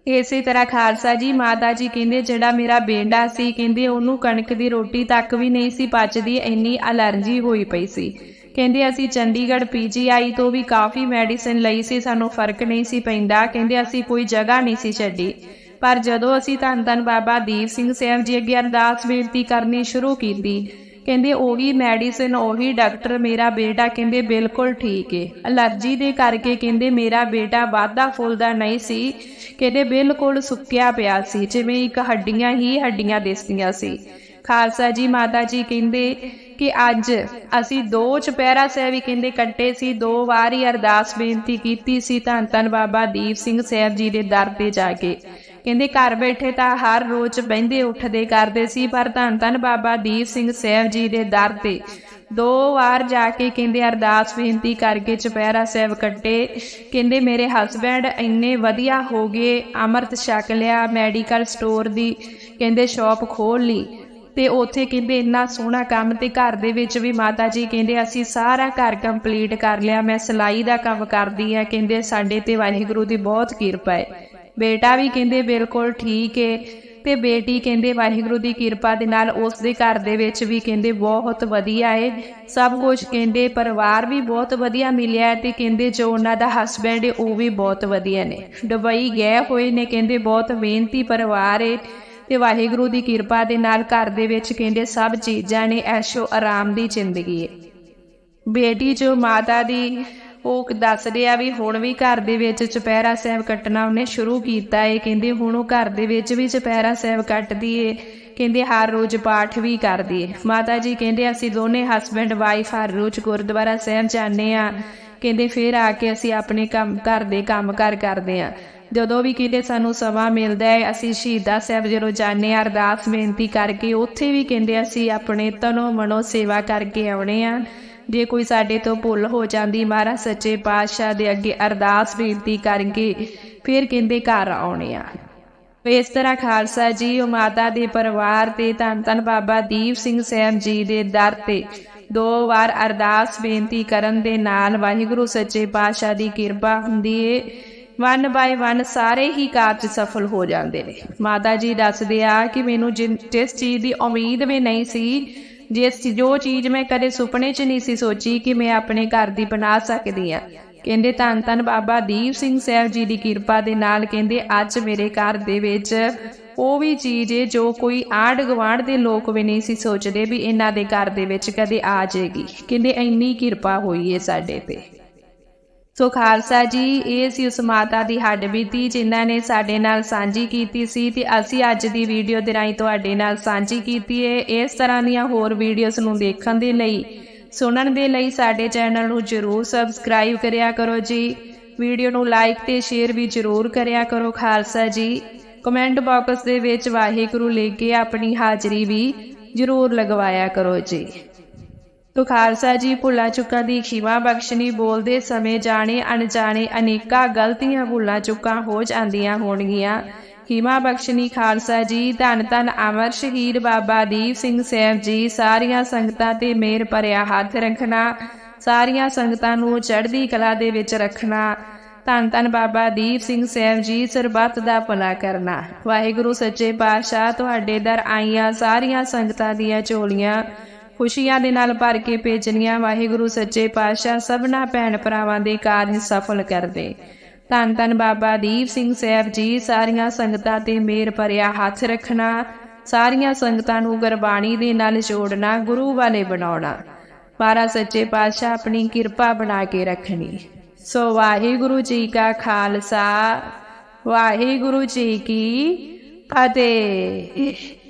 ਇਸੇ ਤਰ੍ਹਾਂ ਖਾਲਸਾ ਜੀ, ਮਾਤਾ ਜੀ ਕਹਿੰਦੇ, ਜਿਹੜਾ ਮੇਰਾ ਬੇਂਡਾ ਸੀ, ਕਹਿੰਦੇ, ਉਹਨੂੰ ਕਣਕ ਦੀ ਰੋਟੀ ਤੱਕ ਵੀ ਨਹੀਂ ਸੀ ਪਚਦੀ, ਇੰਨੀ ਅਲਰਜੀ ਹੋਈ ਪਈ ਸੀ। ਕਹਿੰਦੇ ਅਸੀਂ ਚੰਡੀਗੜ੍ਹ ਪੀਜੀਆਈ ਤੋਂ ਵੀ ਕਾਫੀ ਮੈਡੀਸਿਨ ਲਈ ਸੀ, ਸਾਨੂੰ ਫ਼ਰਕ ਨਹੀਂ ਸੀ ਪੈਂਦਾ। ਕਹਿੰਦੇ ਅਸੀਂ ਕੋਈ ਜਗ੍ਹਾ ਨਹੀਂ ਸੀ ਛੱਡੀ। ਪਰ ਜਦੋਂ ਅਸੀਂ ਧੰਨ ਧੰਨ ਬਾਬਾ ਦੀਪ ਸਿੰਘ ਸਾਹਿਬ ਜੀ ਅੱਗੇ ਅਰਦਾਸ ਬੇਨਤੀ ਕਰਨੀ ਸ਼ੁਰੂ ਕੀਤੀ, ਕਹਿੰਦੇ ਉਹੀ ਮੈਡੀਸਿਨ ਉਹੀ ਡਾਕਟਰ ਮੇਰਾ ਬੇਟਾ ਕਹਿੰਦੇ ਬਿਲਕੁਲ ਠੀਕ ਏ। ਅਲਰਜੀ ਦੇ ਕਰਕੇ ਕਹਿੰਦੇ ਮੇਰਾ ਬੇਟਾ ਵਾਧਾ ਫੁੱਲਦਾ ਨਹੀਂ ਸੀ, ਕਹਿੰਦੇ ਬਿਲਕੁਲ ਸੁੱਕਿਆ ਪਿਆ ਸੀ, ਜਿਵੇਂ ਇੱਕ ਹੱਡੀਆਂ ਹੀ ਹੱਡੀਆਂ ਦਿਸਦੀਆਂ ਸੀ। ਖਾਲਸਾ ਜੀ, ਮਾਤਾ ਜੀ ਕਹਿੰਦੇ ਕਿ ਅੱਜ ਅਸੀਂ ਦੋ ਚੁਪਹਿਰਾ ਸਾਹਿਬ ਵੀ ਕਹਿੰਦੇ ਕੱਟੇ ਸੀ, ਦੋ ਵਾਰ ਹੀ ਅਰਦਾਸ ਬੇਨਤੀ ਕੀਤੀ ਸੀ ਧੰਨ ਧੰਨ ਬਾਬਾ ਦੀਪ ਸਿੰਘ ਸਾਹਿਬ ਜੀ ਦੇ ਦਰ ਤੇ ਜਾ ਕੇ। ਕਹਿੰਦੇ ਘਰ ਬੈਠੇ ਤਾਂ ਹਰ ਰੋਜ਼ ਬਹਿੰਦੇ, ਉੱਠਦੇ, ਕਰਦੇ ਸੀ, ਪਰ ਧੰਨ ਧੰਨ ਬਾਬਾ ਦੀਪ ਸਿੰਘ ਸਾਹਿਬ ਜੀ ਦੇ ਦਰ ਤੇ ਦੋ ਵਾਰ ਜਾ ਕੇ ਕਹਿੰਦੇ ਅਰਦਾਸ ਬੇਨਤੀ ਕਰਕੇ ਚੁਪਹਿਰਾ ਸਾਹਿਬ ਕੱਟੇ, ਕਹਿੰਦੇ ਮੇਰੇ ਹਸਬੰਡ ਇੰਨੇ ਵਧੀਆ ਹੋ ਗਏ, ਅੰਮ੍ਰਿਤ ਛਕ ਲਿਆ ਮੈਡੀਕਲ ਸਟੋਰ ਦੀ ਕਹਿੰਦੇ ਸ਼ਾਪ ਖੋਲ ਲਈ। ਤੇ ਉੱਥੇ ਕਹਿੰਦੇ ਇੰਨਾ ਸੋਹਣਾ ਕੰਮ ਤੇ ਘਰ ਦੇ ਵਿੱਚ ਵੀ ਮਾਤਾ ਜੀ ਕਹਿੰਦੇ ਅਸੀਂ ਸਾਰਾ ਘਰ ਕੰਪਲੀਟ ਕਰ ਲਿਆ, ਮੈਂ ਸਿਲਾਈ ਦਾ ਕੰਮ ਕਰਦੀ ਆ ਕਹਿੰਦੇ ਸਾਡੇ ਤੇ ਵਾਹਿਗੁਰੂ ਦੀ ਬਹੁਤ ਕਿਰਪਾ ਹੈ। ਬੇਟਾ ਵੀ ਕਹਿੰਦੇ ਬਿਲਕੁਲ ਠੀਕ ਹੈ ਤੇ ਬੇਟੀ ਕਹਿੰਦੇ ਵਾਹਿਗੁਰੂ ਦੀ ਕਿਰਪਾ ਦੇ ਨਾਲ ਉਸ ਦੇ ਘਰ ਦੇ ਵਿੱਚ ਵੀ ਕਹਿੰਦੇ ਬਹੁਤ ਵਧੀਆ ਏ। ਸਭ ਕੁਝ ਕਹਿੰਦੇ ਪਰਿਵਾਰ ਵੀ ਬਹੁਤ ਵਧੀਆ ਮਿਲਿਆ ਹੈ ਤੇ ਕਹਿੰਦੇ ਜੋ ਉਹਨਾਂ ਦਾ ਹਸਬੈਂਡ ਏ, ਉਹ ਵੀ ਬਹੁਤ ਵਧੀਆ ਨੇ। ਦੁਬਈ ਗਏ ਹੋਏ ਨੇ, ਕਹਿੰਦੇ ਬਹੁਤ ਮਿਹਨਤੀ ਪਰਿਵਾਰ ਏ ਤੇ ਵਾਹਿਗੁਰੂ ਦੀ ਕਿਰਪਾ ਦੇ ਨਾਲ ਘਰ ਦੇ ਵਿੱਚ ਕਹਿੰਦੇ ਸਭ ਚੀਜ਼ਾਂ ਨੇ, ਐਸ਼ੋ ਆਰਾਮ ਦੀ ਜ਼ਿੰਦਗੀ ਹੈ ਬੇਟੀ ਜੋ ਮਾਤਾ ਦੀ, ਉਹ ਦੱਸਦੇ ਆ ਵੀ ਹੁਣ ਵੀ ਘਰ ਦੇ ਵਿੱਚ ਚੁਪਹਿਰਾ ਸਾਹਿਬ ਕੱਟਣਾ ਉਹਨੇ ਸ਼ੁਰੂ ਕੀਤਾ ਏ। ਕਹਿੰਦੇ ਹੁਣ ਉਹ ਘਰ ਦੇ ਵਿੱਚ ਵੀ ਚੁਪਹਿਰਾ ਸਾਹਿਬ ਕੱਟਦੀ ਏ। ਕਹਿੰਦੇ ਹਰ ਰੋਜ਼ ਪਾਠ ਵੀ ਕਰਦੀ ਏ। ਮਾਤਾ ਜੀ ਕਹਿੰਦੇ ਅਸੀਂ ਦੋਨੇ ਹਸਬੰਡ ਵਾਈਫ ਹਰ ਰੋਜ਼ ਗੁਰਦੁਆਰਾ ਸਾਹਿਬ ਜਾਂਦੇ ਆ। ਕਹਿੰਦੇ ਫਿਰ ਆ ਕੇ ਅਸੀਂ ਆਪਣੇ ਕੰਮ, ਘਰ ਦੇ ਕੰਮ ਕਾਰ ਕਰਦੇ ਆ। ਜਦੋਂ ਵੀ ਕਿਤੇ ਸਾਨੂੰ ਸਮਾਂ ਮਿਲਦਾ ਹੈ, ਅਸੀਂ ਸ਼ਹੀਦਾ ਸਾਹਿਬ ਜਦੋਂ ਜਾਂਦੇ ਹਾਂ, ਅਰਦਾਸ ਬੇਨਤੀ ਕਰਕੇ ਉੱਥੇ ਵੀ ਕਹਿੰਦੇ ਅਸੀਂ ਆਪਣੇ ਤਨੋ ਮਨੋ ਸੇਵਾ ਕਰਕੇ ਆਉਣੇ ਆ ਜੇ ਕੋਈ ਸਾਡੇ ਤੋਂ ਭੁੱਲ ਹੋ ਜਾਂਦੀ, ਮਹਾਰਾਜ ਸੱਚੇ ਪਾਤਸ਼ਾਹ ਦੇ ਅੱਗੇ ਅਰਦਾਸ ਬੇਨਤੀ ਕਰਕੇ ਫਿਰ ਕਹਿੰਦੇ ਘਰ ਆਉਣੇ ਆ ਇਸ ਤਰ੍ਹਾਂ ਖਾਲਸਾ ਜੀ, ਉਹ ਮਾਤਾ ਦੇ ਪਰਿਵਾਰ ਤੇ ਧੰਨ ਧੰਨ ਬਾਬਾ ਦੀਪ ਸਿੰਘ ਸਾਹਿਬ ਜੀ ਦੇ ਦਰ ਤੇ ਦੋ ਵਾਰ ਅਰਦਾਸ ਬੇਨਤੀ ਕਰਨ ਦੇ ਨਾਲ ਵਾਹਿਗੁਰੂ ਸੱਚੇ ਪਾਤਸ਼ਾਹ ਦੀ ਕਿਰਪਾ ਹੁੰਦੀ ਏ। ਵਨ ਬਾਏ ਵਨ ਸਾਰੇ ਹੀ ਕਾਰਜ ਸਫਲ ਹੋ ਜਾਂਦੇ ਨੇ। ਮਾਤਾ ਜੀ ਦੱਸਦੇ ਆ ਕਿ ਮੈਨੂੰ ਜਿਨ- ਜਿਸ ਚੀਜ਼ ਦੀ ਉਮੀਦ ਵੀ ਨਹੀਂ ਸੀ, ਜਿਸ ਜੋ ਚੀਜ਼ ਮੈਂ ਕਦੇ ਸੁਪਨੇ 'ਚ ਨਹੀਂ ਸੀ ਸੋਚੀ ਕਿ ਮੈਂ ਆਪਣੇ ਘਰ ਦੀ ਬਣਾ ਸਕਦੀ ਆ। ਕਹਿੰਦੇ ਧੰਨ ਧੰਨ ਬਾਬਾ ਦੀਪ ਸਿੰਘ ਸਾਹਿਬ ਜੀ ਦੀ ਕਿਰਪਾ ਦੇ ਨਾਲ ਕਹਿੰਦੇ ਅੱਜ ਮੇਰੇ ਘਰ ਦੇ ਵਿੱਚ ਉਹ ਵੀ ਚੀਜ਼ ਏ ਜੋ ਕੋਈ ਆਂਢ ਗੁਆਂਢ ਦੇ ਲੋਕ ਵੀ ਨਹੀਂ ਸੀ ਸੋਚਦੇ ਵੀ ਇਹਨਾਂ ਦੇ ਘਰ ਦੇ ਵਿੱਚ ਕਦੇ ਆ ਜਾਏਗੀ ਕਹਿੰਦੇ ਇੰਨੀ ਕਿਰਪਾ ਹੋਈ ਹੈ ਸਾਡੇ ਤੇ। ਸੋ ਖਾਲਸਾ ਜੀ, ਇਹ ਸੀ ਉਸ ਮਾਤਾ ਦੀ ਹੱਡ ਬੀਤੀ, ਜਿਨ੍ਹਾਂ ਨੇ ਸਾਡੇ ਨਾਲ ਸਾਂਝੀ ਕੀਤੀ ਸੀ ਤੇ ਅਸੀਂ ਅੱਜ ਦੀ ਵੀਡੀਓ ਦੇ ਰਾਹੀਂ ਤੁਹਾਡੇ ਨਾਲ ਸਾਂਝੀ ਕੀਤੀ ਹੈ ਇਸ ਤਰ੍ਹਾਂ ਦੀਆਂ ਹੋਰ ਵੀਡੀਓਜ਼ ਨੂੰ ਦੇਖਣ ਦੇ ਲਈ, ਸੁਣਨ ਦੇ ਲਈ ਸਾਡੇ ਚੈਨਲ ਨੂੰ ਜਰੂਰ ਸਬਸਕ੍ਰਾਈਬ ਕਰਿਆ ਕਰੋ ਜੀ। ਵੀਡੀਓ ਨੂੰ ਲਾਈਕ ਤੇ ਸ਼ੇਅਰ ਵੀ ਜਰੂਰ ਕਰਿਆ ਕਰੋ ਖਾਲਸਾ ਜੀ। ਕਮੈਂਟ ਬਾਕਸ ਦੇ ਵਿੱਚ ਵਾਹਿਗੁਰੂ ਲਿਖ ਕੇ ਆਪਣੀ ਹਾਜ਼ਰੀ ਵੀ ਜਰੂਰ ਲਗਵਾਇਆ ਕਰੋ ਜੀ। ਤੋ ਖਾਲਸਾ ਜੀ, ਭੁੱਲਾਂ ਚੁੱਕਾਂ ਦੀ ਖਿਮਾ ਬਖਸ਼ਣੀ, ਬੋਲਦੇ ਸਮੇਂ ਜਾਣੇ, ਅਣਜਾਣੇ ਅਨੇਕਾਂ ਗਲਤੀਆਂ ਭੁੱਲਾਂ ਚੁੱਕਾਂ ਹੋ ਜਾਂਦੀਆਂ ਹੋਣਗੀਆਂ। ਖਿਮਾ ਬਖਸ਼ਣੀ, ਖਾਲਸਾ ਜੀ, ਧੰਨ ਧੰਨ ਅਮਰ ਸ਼ਹੀਦ ਬਾਬਾ ਦੀਪ ਸਿੰਘ ਸਾਹਿਬ ਜੀ, ਸਾਰੀਆਂ ਸੰਗਤਾਂ ਤੇ ਮੇਰ ਭਰਿਆ ਹੱਥ ਰੱਖਣਾ, ਸਾਰੀਆਂ ਸੰਗਤਾਂ ਨੂੰ ਚੜ੍ਹਦੀ ਕਲਾ ਦੇ ਵਿੱਚ ਰੱਖਣਾ, ਧੰਨ ਧੰਨ ਬਾਬਾ ਦੀਪ ਸਿੰਘ ਸਾਹਿਬ ਜੀ, ਸਰਬੱਤ ਦਾ ਭਲਾ ਕਰਨਾ। ਵਾਹਿਗੁਰੂ, ਸੱਚੇ ਪਾਤਸ਼ਾਹ, ਤੁਹਾਡੇ ਦਰ ਆਈਆਂ ਸਾਰੀਆਂ ਸੰਗਤਾਂ ਦੀਆਂ ਝੋਲੀਆਂ ਖੁਸ਼ੀਆਂ ਦੇ ਨਾਲ ਭਰ ਕੇ ਭੇਜਣੀਆਂ ਵਾਹਿਗੁਰੂ ਸੱਚੇ ਪਾਤਸ਼ਾਹ ਸਭਨਾ ਭੈਣ ਭਰਾਵਾਂ ਦੇ ਕਾਰਜ ਸਫਲ ਕਰਦੇ। ਧੰਨ ਧੰਨ ਬਾਬਾ ਦੀਪ ਸਿੰਘ ਸਾਹਿਬ ਜੀ, ਸਾਰੀਆਂ ਸੰਗਤਾਂ ਤੇ ਮੇਰ ਭਰਿਆ ਹੱਥ ਰੱਖਣਾ, ਸਾਰੀਆਂ ਸੰਗਤਾਂ ਨੂੰ ਗੁਰਬਾਣੀ ਦੇ ਨਾਲ ਜੋੜਨਾ, ਗੁਰੂ ਵਾਲੇ ਬਣਾਉਣਾ। ਪਾਰਾ ਸੱਚੇ ਪਾਤਸ਼ਾਹ ਆਪਣੀ ਕਿਰਪਾ ਬਣਾ ਕੇ ਰੱਖਣੀ। ਸੋ ਵਾਹਿਗੁਰੂ ਜੀ ਕਾ ਖਾਲਸਾ, ਵਾਹਿਗੁਰੂ ਜੀ ਕੀ ਫਤਿਹ।